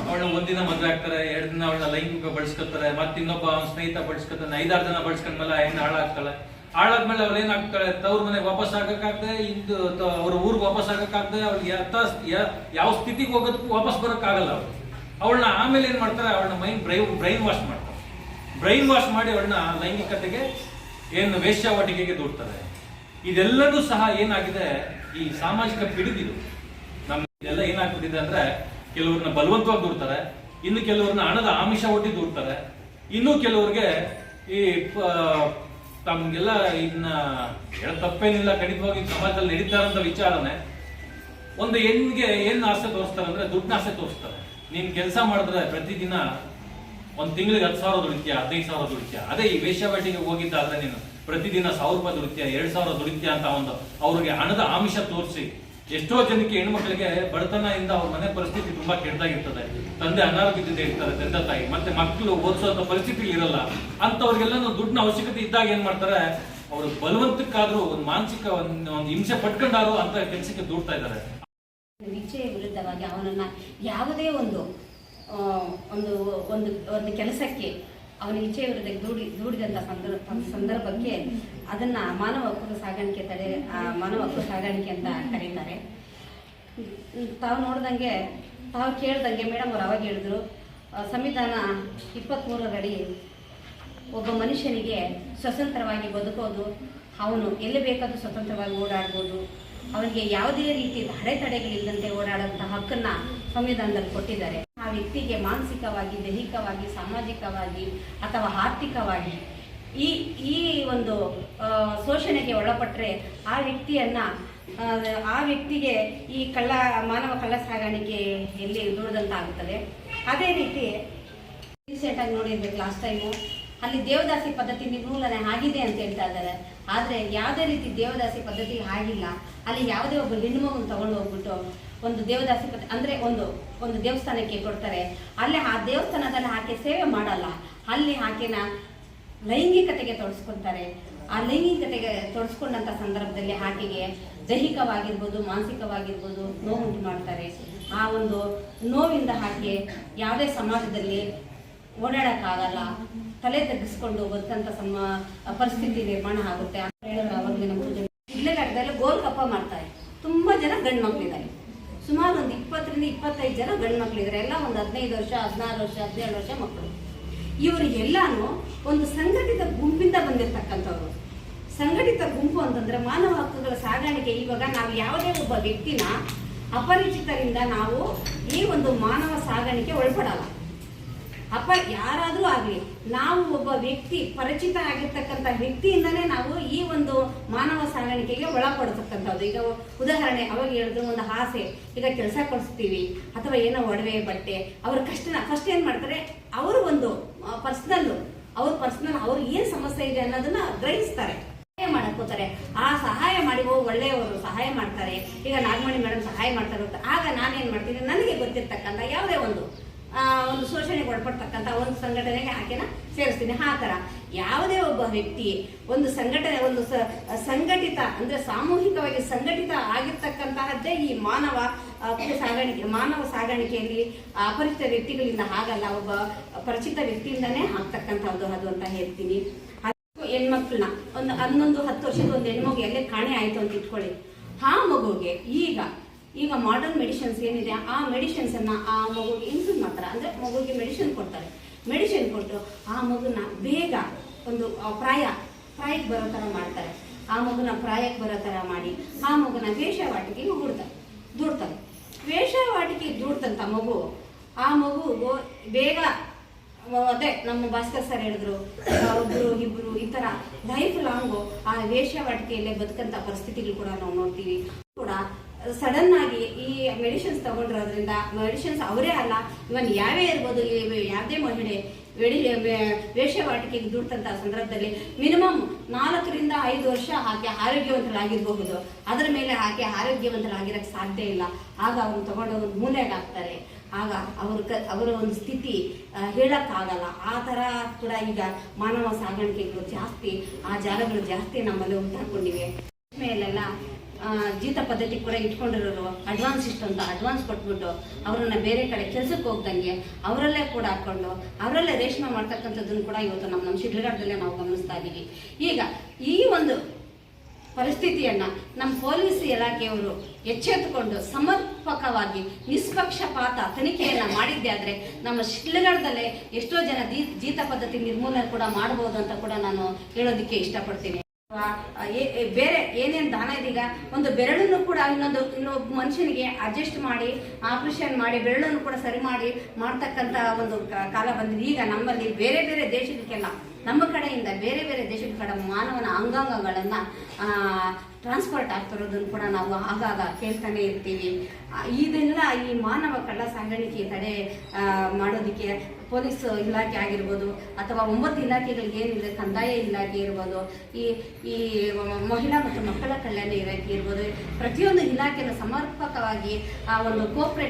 ಅವಳನ್ನ ಒಂದಿನ ಮದುವೆ ಆಗ್ತಾರೆ, ಎರಡು ದಿನ ಅವಳನ್ನ ಲೈಂಗಿಕ ಬಳಸ್ಕೊತಾರೆ ಮತ್ತೆ ಇನ್ನೊಬ್ಬ ಅವ್ನ ಸ್ನೇಹಿತ ಬಳಸ್ಕೊತಾನೆ ಐದಾರು ಜನ ಬಳಸ್ಕೊಂಡ್ಮೇಲೆ ಹೆಣ್ಣು ಹಾಳಾಗ್ತಾಳೆ. ಹಾಳಾದ್ಮೇಲೆ ಅವ್ಳು ಏನಾಗ್ತಾಳೆ? ತವ್ರ ಮನೆಗೆ ವಾಪಸ್ ಆಗಕ್ಕಾಗದೆ ಇಂದು ಅವ್ರ ಊರಿಗೆ ವಾಪಸ್ ಆಗಕ್ಕಾಗದೆ ಅವ್ಳಿಗೆ ಯಥಾ ಯಾವ ಸ್ಥಿತಿಗೆ ಹೋಗೋದಕ್ಕೂ ವಾಪಸ್ ಬರೋಕ್ಕಾಗಲ್ಲ ಅವ್ರು ಅವಳನ್ನ ಆಮೇಲೆ ಏನು ಮಾಡ್ತಾರೆ? ಅವಳನ್ನ ಮೈಂಡ್ ಬ್ರೈನ್ ಬ್ರೈನ್ ವಾಶ್ ಮಾಡ್ತಾರೆ. ಬ್ರೈನ್ ವಾಶ್ ಮಾಡಿ ಅವಳನ್ನ ಲೈಂಗಿಕತೆಗೆ, ಏನು ವೇಶ್ಯಾವಾಟಿಕೆಗೆ ದೂಡ್ತಾರೆ. ಇದೆಲ್ಲದೂ ಸಹ ಏನಾಗಿದೆ? ಈ ಸಾಮಾಜಿಕ ಪಿಡಿದಿದು ನಮ್ಮ ಏನಾಗ್ಬಿಟ್ಟಿದೆ ಅಂದ್ರೆ ಕೆಲವ್ರನ್ನ ಬಲವಂತವಾಗಿ ದೂರ್ತಾರೆ ಇನ್ನು ಕೆಲವ್ರನ್ನ ಹಣದ ಆಮಿಷ ಒಡ್ಡಿ ದೂರ್ತಾರೆ ಇನ್ನು ಕೆಲವ್ರಿಗೆ ಈ ತಮ್ಗೆಲ್ಲ ಇದನ್ನ ಹೇಳ ತಪ್ಪೇನಿಲ್ಲ, ಖಂಡಿತವಾಗಿ ಸಮಾಜದಲ್ಲಿ ನಡೀತಾರಂತ ವಿಚಾರನೆ. ಒಂದು ಹೆಣ್ಗೆ ಏನ್ ಆಸೆ ತೋರಿಸ್ತಾರೆ ಅಂದ್ರೆ ದುಡ್ಡಿನ ಆಸೆ ತೋರಿಸ್ತಾರೆ. ನೀನ್ ಕೆಲಸ ಮಾಡಿದ್ರೆ ಪ್ರತಿದಿನ ಒಂದ್ ತಿಂಗಳಿಗೆ ಹತ್ತು ಸಾವಿರ ದುಡಿತೀಯ, ಹದಿನೈದು ಸಾವಿರ ದುಡಿತೀಯ? ಅದೇ ಈ ವೇಷವಾಟಿಗೆ ಹೋಗಿದ್ದಾದ್ರೆ ನೀನು. ಪ್ರತಿದಿನ ಸಾವಿರ ರೂಪಾಯಿ ದುಡಿತ್ಯಾ ಎರಡ್ ಸಾವಿರ ದುಡಿತ್ಯಾ ಅಂತ ಒಂದು ಅವ್ರಿಗೆ ಹಣದ ಆಮಿಷ ತೋರಿಸಿ ಎಷ್ಟೋ ಜನಕ್ಕೆ ಹೆಣ್ಮಕ್ಳಿಗೆ ಬಡತನದಿಂದ ಅವ್ರ ಮನೆ ಪರಿಸ್ಥಿತಿ ತುಂಬಾ ಕೆಟ್ಟದಾಗಿರ್ತದೆ. ತಂದೆ ಅನಾರೋಗ್ಯದಿಂದ ಇರ್ತಾರೆ, ತಂದೆ ತಾಯಿ, ಮತ್ತೆ ಮಕ್ಕಳು ಓದಿಸೋ ಪರಿಸ್ಥಿತಿ ಇರಲ್ಲ. ಅಂತವ್ರಿಗೆಲ್ಲ ದುಡ್ಡಿನ ಅವಶ್ಯಕತೆ ಇದ್ದಾಗ ಏನ್ ಮಾಡ್ತಾರೆ? ಅವರು ಬಲವಂತಕ್ಕಾದ್ರೂ ಒಂದು ಮಾನಸಿಕ ಒಂದು ಹಿಂಸೆ ಪಟ್ಕೊಂಡಾರು ಅಂತ ಕೆಲಸಕ್ಕೆ ದೂಡ್ತಾ ಇದ್ದಾರೆ. ನಿಶ್ಚಯ ವಿರುದ್ಧವಾಗಿ ಅವನನ್ನ ಯಾವುದೇ ಒಂದು ಒಂದು ಒಂದು ಒಂದು ಕೆಲಸಕ್ಕೆ ಅವನ ಇಚ್ಛೆ ವಿರುದ್ಧ ದೂಡಿ ದೂಡಿದಂಥ ಸಂದರ್ಭ, ಸಂದರ್ಭಕ್ಕೆ ಅದನ್ನ ಮಾನವ ಹಕ್ಕು ಸಾಗಾಣಿಕೆ ತಡೆ ಮಾನವ ಹಕ್ಕು ಸಾಗಾಣಿಕೆ ಅಂತ ಕರೀತಾರೆ. ತಾವು ನೋಡ್ದಂಗೆ, ತಾವು ಕೇಳ್ದಂಗೆ ಮೇಡಮ್ ಅವ್ರು ಅವಾಗ ಹೇಳಿದ್ರು ಸಂವಿಧಾನ ಇಪ್ಪತ್ತ್ಮೂರರಡಿ ಒಬ್ಬ ಮನುಷ್ಯನಿಗೆ ಸ್ವತಂತ್ರವಾಗಿ ಬದುಕೋದು, ಅವನು ಎಲ್ಲಿ ಬೇಕಾದರೂ ಸ್ವತಂತ್ರವಾಗಿ ಓಡಾಡ್ಬೋದು, ಅವನಿಗೆ ಯಾವುದೇ ರೀತಿ ಅಡೆತಡೆಗಳಿಲ್ಲದಂತೆ ಓಡಾಡುವಂಥ ಹಕ್ಕನ್ನು ಸಂವಿಧಾನದಲ್ಲಿ ಕೊಟ್ಟಿದ್ದಾರೆ. ವ್ಯಕ್ತಿಗೆ ಮಾನಸಿಕವಾಗಿ ದೈಹಿಕವಾಗಿ ಸಾಮಾಜಿಕವಾಗಿ ಅಥವಾ ಆರ್ಥಿಕವಾಗಿ ಈ ಈ ಒಂದು ಶೋಷಣೆಗೆ ಒಳಪಟ್ಟರೆ ಆ ವ್ಯಕ್ತಿಯನ್ನ ಆ, ವ್ಯಕ್ತಿಗೆ ಈ ಕಳ್ಳ ಮಾನವ ಕಳ್ಳ ಸಾಗಾಣಿಕೆ ಎಲ್ಲಿ ದುಡಿದಂತಾಗುತ್ತದೆ ಅದೇ ರೀತಿ ರೀಸೆಂಟಾಗಿ ನೋಡಿರ್ಬೇಕು ಲಾಸ್ಟ್ ಟೈಮು ಅಲ್ಲಿ ದೇವದಾಸಿ ಪದ್ಧತಿ ನಿರ್ಮೂಲನೆ ಆಗಿದೆ ಅಂತ ಹೇಳ್ತಾ ಇದ್ದಾರೆ. ಆದರೆ ಯಾವುದೇ ರೀತಿ ದೇವದಾಸಿ ಪದ್ಧತಿ ಆಗಿಲ್ಲ. ಅಲ್ಲಿ ಯಾವುದೇ ಒಬ್ಬ ಹೆಣ್ಣು ಮಗುನ ತಗೊಂಡು ಹೋಗ್ಬಿಟ್ಟು ಒಂದು ದೇವದಾಸಿ ಪತ್ರ ಅಂದರೆ ಒಂದು ಒಂದು ದೇವಸ್ಥಾನಕ್ಕೆ ಕೊಡ್ತಾರೆ. ಅಲ್ಲಿ ಆ ದೇವಸ್ಥಾನದಲ್ಲಿ ಆಕೆ ಸೇವೆ ಮಾಡಲ್ಲ. ಅಲ್ಲಿ ಆಕೆನ ಲೈಂಗಿಕತೆಗೆ ತೊಡಸ್ಕೊತಾರೆ. ಆ ಲೈಂಗಿಕತೆಗೆ ತೊಡಸ್ಕೊಂಡಂಥ ಸಂದರ್ಭದಲ್ಲಿ ಆಕೆಗೆ ದೈಹಿಕವಾಗಿರ್ಬೋದು, ಮಾನಸಿಕವಾಗಿರ್ಬೋದು ನೋವುಂಟು ಮಾಡ್ತಾರೆ. ಆ ಒಂದು ನೋವಿಂದ ಆಕೆ ಯಾವುದೇ ಸಮಾಜದಲ್ಲಿ ಓಡಾಡೋಕ್ಕಾಗಲ್ಲ. ತಲೆ ತಗ್ಗಿಸ್ಕೊಂಡು ಬದುಕಂತ ಸಮ, ಪರಿಸ್ಥಿತಿ ನಿರ್ಮಾಣ ಆಗುತ್ತೆ ಅಂತ ಹೇಳಿದ್ರು ಅವಾಗಲೇ ನಮ್ಮ ಪೂಜೆ. ಇಲ್ಲಗಟ್ಟದಲ್ಲಿ ಗೋಲ್ ಕಪ್ಪ ಮಾಡ್ತಾರೆ. ತುಂಬಾ ಜನ ಗಂಡು ಮಕ್ಳಿದ್ದಾರೆ ಸುಮಾರು ಒಂದು ಇಪ್ಪತ್ತರಿಂದ ಇಪ್ಪತ್ತೈದು ಜನ ಗಂಡು ಮಕ್ಳಿದ್ದಾರೆ ಎಲ್ಲ ಒಂದು ಹದಿನೈದು ವರ್ಷ, ಹದಿನಾರು ವರ್ಷ, ಹದಿನೇಳು ವರ್ಷ ಮಕ್ಕಳು ಇವರಿಗೆಲ್ಲಾನು ಒಂದು ಸಂಘಟಿತ ಗುಂಪಿಂದ ಬಂದಿರತಕ್ಕಂಥವ್ರು. ಸಂಘಟಿತ ಗುಂಪು ಅಂತಂದ್ರೆ ಮಾನವ ಹಕ್ಕುಗಳ ಸಾಗಾಣಿಕೆ. ಇವಾಗ ನಾವು ಯಾವುದೇ ಒಬ್ಬ ವ್ಯಕ್ತಿನ ಅಪರಿಚಿತರಿಂದ ನಾವು ಈ ಒಂದು ಮಾನವ ಸಾಗಾಣಿಕೆ ಒಳಪಡಲ್ಲ. ಅಪ ಯಾರಾದರೂ ಆಗಲಿ, ನಾವು ಒಬ್ಬ ವ್ಯಕ್ತಿ ಪರಿಚಿತ ಆಗಿರ್ತಕ್ಕಂಥ ವ್ಯಕ್ತಿಯಿಂದನೇ ನಾವು ಈ ಒಂದು ಮಾನವ ಸಾಗಾಣಿಕೆಗೆ ಒಳಪಡತಕ್ಕಂಥದ್ದು. ಈಗ ಉದಾಹರಣೆ, ಅವಾಗ ಹೇಳಿದ್ರು ಒಂದು ಆಸೆ, ಈಗ ಕೆಲಸ ಕೊಡಿಸ್ತೀವಿ, ಅಥವಾ ಏನೋ ಒಡವೆ, ಬಟ್ಟೆ, ಅವ್ರ ಕಷ್ಟನ ಫಸ್ಟ್ ಏನು ಮಾಡ್ತಾರೆ? ಅವರು ಒಂದು ಪರ್ಸ್ನಲ್ ಅವ್ರ ಪರ್ಸ್ನಲ್ ಅವ್ರಿಗೆ ಏನು ಸಮಸ್ಯೆ ಇದೆ ಅನ್ನೋದನ್ನ ಗ್ರಹಿಸ್ತಾರೆ. ಸಹಾಯ ಮಾಡಕ್ಕೋತಾರೆ ಆ ಸಹಾಯ ಮಾಡಿ ಒಳ್ಳೆಯವರು ಸಹಾಯ ಮಾಡ್ತಾರೆ. ಈಗ ನಾಗಮಣಿ ಮೇಡಮ್ ಸಹಾಯ ಮಾಡ್ತಾರೆ ಆಗ ನಾನೇನು ಮಾಡ್ತೀನಿ? ನನಗೆ ಗೊತ್ತಿರ್ತಕ್ಕಂಥ ಯಾವುದೇ ಒಂದು ಒಂದು ಶೋಷಣೆಗೆ ಒಳಪಡ್ತಕ್ಕಂಥ ಒಂದು ಸಂಘಟನೆಗೆ ಆಕೆನ ಸೇರಿಸ್ತೀನಿ. ಆ ಥರ ಯಾವುದೇ ಒಬ್ಬ ವ್ಯಕ್ತಿ ಒಂದು ಸಂಘಟನೆ, ಒಂದು ಸಂಘಟಿತ ಅಂದ್ರೆ ಸಾಮೂಹಿಕವಾಗಿ ಸಂಘಟಿತ ಆಗಿರ್ತಕ್ಕಂತಹದ್ದೇ ಈ ಮಾನವ ಸಾಗಾಣಿಕೆ, ಮಾನವ ಸಾಗಾಣಿಕೆಯಲ್ಲಿ ಅಪರಿಚಿತ ವ್ಯಕ್ತಿಗಳಿಂದ ಆಗಲ್ಲ ಒಬ್ಬ ಪರಿಚಿತ ವ್ಯಕ್ತಿಯಿಂದನೇ ಆಗ್ತಕ್ಕಂಥದ್ದು ಅದು ಅಂತ ಹೇಳ್ತೀನಿ. ಹೆಣ್ಮಕ್ಳನ್ನ ಒಂದು ಹನ್ನೊಂದು, ಹತ್ತು ವರ್ಷದ ಒಂದು ಹೆಣ್ಮಗು ಎಲ್ಲೇ ಕಾಣೆ ಆಯ್ತು ಅಂತ ಇಟ್ಕೊಳ್ಳಿ. ಆ ಮಗುಗೆ ಈಗ ಈಗ ಮಾಡರ್ನ್ ಮೆಡಿಸಿನ್ಸ್ ಏನಿದೆ, ಆ ಮೆಡಿಸಿನ್ಸ್ ಅನ್ನ ಆ ಮಗುಗೆ ಇನ್ಫ್ಯೂಸ್ ಮಾಡ್ತಾರೆ. ಅಂದ್ರೆ ಮಗುಗೆ ಮೆಡಿಸಿನ್ ಕೊಡ್ತಾರೆ. ಮೆಡಿಸಿನ್ ಕೊಟ್ಟು ಆ ಮಗುನ ಬೇಗ ಒಂದು ಪ್ರಾಯ, ಪ್ರಾಯಕ್ಕೆ ಬರೋ ಥರ ಮಾಡ್ತಾರೆ. ಆ ಮಗುನ ಪ್ರಾಯಕ್ಕೆ ಬರೋ ಥರ ಮಾಡಿ, ಆ ಮಗುನ ವೇಷವಾಟಿಕೆಗೆ ಹುಡ್ತಾರೆ ದೂಡ್ತಾರೆ. ವೇಷವಾಟಿಕೆಗೆ ದೂಡ್ತಂತ ಮಗು, ಆ ಮಗು ಬೇಗ ಅದೇ ನಮ್ಮ ಭಾಸ್ಕರ್ ಸರ್ ಹೇಳಿದ್ರು ಒಬ್ಬರು ಇಬ್ಬರು ಈ ತರ ಲೈಫ್ ಲಾಂಗು ಆ ವೇಷವಾಟಿಕೆಯಲ್ಲೇ ಬದುಕಂತ ಪರಿಸ್ಥಿತಿಗಳು ಕೂಡ ನಾವು ನೋಡ್ತೀವಿ. ಕೂಡ ಸಡನ್ ಆಗಿ ಈ ಮೆಡಿಸಿನ್ಸ್ ತಗೊಂಡಿರೋದ್ರಿಂದ ಮೆಡಿಸಿನ್ಸ್ ಅವರೇ ಅಲ್ಲ, ಇವನ್ ಯಾವೇ ಇರ್ಬೋದು ಯಾವುದೇ ಮಹಿಳೆ ವೆಡಿ, ವೇ- ವೇಶ್ಯಾವಾಟಿಕೆಗೆ ದುಡ್ತಂತ ಸಂದರ್ಭದಲ್ಲಿ ಮಿನಿಮಮ್ ನಾಲ್ಕರಿಂದ ಐದು ವರ್ಷ ಆಕೆ ಆರೋಗ್ಯವಂತರಾಗಿರಬಹುದು ಅದರ ಮೇಲೆ ಆಕೆ ಆರೋಗ್ಯವಂತರಾಗಿರಕ್ಕೆ ಸಾಧ್ಯ ಇಲ್ಲ. ಆಗ ಅವ್ರು ತಗೊಂಡು ಒಂದು ಮೂಲೆಗೆ ಆಗ ಅವ್ರ ಕ, ಅವರ ಒಂದು ಸ್ಥಿತಿ ಹೇಳೋಕ್ಕಾಗಲ್ಲ. ಆ ಥರ ಕೂಡ ಈಗ ಮಾನವ ಸಾಗಾಣಿಕೆಗಳು ಜಾಸ್ತಿ, ಆ ಜಾಗಗಳು ಜಾಸ್ತಿ ನಮ್ಮಲ್ಲಿ ಉಂಟಾಕೊಂಡಿವೆ. ಮೇಲೆಲ್ಲ ಜೀತ ಪದ್ಧತಿ ಕೂಡ ಇಟ್ಕೊಂಡಿರೋರು. ಅಡ್ವಾನ್ಸ್ ಇಷ್ಟು ಅಂತ ಅಡ್ವಾನ್ಸ್ ಕೊಟ್ಬಿಟ್ಟು ಅವರನ್ನ ಬೇರೆ ಕಡೆ ಕೆಲ್ಸಕ್ಕೆ ಹೋಗ್ದಂಗೆ ಅವರಲ್ಲೇ ಕೂಡ ಹಾಕೊಂಡು ಅವರಲ್ಲೇ ರೇಷ್ಮೆ ಮಾಡ್ತಕ್ಕಂಥದ್ದನ್ನು ಕೂಡ ಇವತ್ತು ನಮ್ಮ ನಮ್ಮ ಶಿಡ್ಲಘಟ್ಟದಲ್ಲೇ ನಾವು ಗಮನಿಸ್ತಾ ಇದ್ದೀವಿ ಈಗ ಈ ಒಂದು ಪರಿಸ್ಥಿತಿಯನ್ನ ನಮ್ಮ ಪೊಲೀಸ್ ಇಲಾಖೆಯವರು ಎಚ್ಚೆತ್ತುಕೊಂಡು ಸಮರ್ಪಕವಾಗಿ ನಿಷ್ಪಕ್ಷಪಾತ ತನಿಖೆಯನ್ನು ಮಾಡಿದ್ದೆ ಆದರೆ ನಮ್ಮ ಶಿಡ್ಲಘಟ್ಟದಲ್ಲೇ ಎಷ್ಟೋ ಜನ ಜೀತ ಪದ್ಧತಿ ನಿರ್ಮೂಲನೆ ಕೂಡ ಮಾಡಬಹುದು ಅಂತ ಕೂಡ ನಾನು ಹೇಳೋದಕ್ಕೆ ಇಷ್ಟಪಡ್ತೀನಿ. ಬೇರೆ ಏನೇನು ದಾನ ಇದೀಗ? ಒಂದು ಬೆರಳನ್ನು ಕೂಡ ಇನ್ನೊಂದು ಇನ್ನೊಬ್ಬ ಮನುಷ್ಯನಿಗೆ ಅಡ್ಜಸ್ಟ್ ಮಾಡಿ ಆಪರೇಷನ್ ಮಾಡಿ, ಬೆರಳನ್ನು ಕೂಡ ಸರಿ ಮಾಡಿ ಮಾಡ್ತಕ್ಕಂತ ಒಂದು ಕಾಲ ಬಂದಿದೆ. ಈಗ ನಮ್ಮಲ್ಲಿ ಬೇರೆ ಬೇರೆ ದೇಶಕ್ಕೆಲ್ಲ, ನಮ್ಮ ಕಡೆಯಿಂದ ಬೇರೆ ಬೇರೆ ದೇಶದ ಕಡೆ ಮಾನವನ ಅಂಗಾಂಗಗಳನ್ನ ಟ್ರಾನ್ಸ್ಪೋರ್ಟ್ ಆಗ್ತಿರೋದನ್ನು ಕೂಡ ನಾವು ಆಗಾಗ ಕೇಳ್ತಾನೆ ಇರ್ತೀವಿ. ಇದೆಲ್ಲ ಈ ಮಾನವ ಕಳ್ಳ ಸಾಗಾಣಿಕೆ ತಡೆ ಮಾಡೋದಕ್ಕೆ ಪೊಲೀಸ್ ಇಲಾಖೆ ಆಗಿರ್ಬೋದು ಅಥವಾ ಒಂಬತ್ತು ಇಲಾಖೆಗಳಿಗೆ ಏನಿದೆ, ಕಂದಾಯ ಇಲಾಖೆ ಇರ್ಬೋದು, ಈ ಈ ಮಹಿಳಾ ಮತ್ತು ಮಕ್ಕಳ ಕಲ್ಯಾಣ ಇಲಾಖೆ ಇರ್ಬೋದು, ಪ್ರತಿಯೊಂದು ಇಲಾಖೆನ ಸಮರ್ಪಕವಾಗಿ ಆ ಒಂದು ಕೋಪರೇಟ್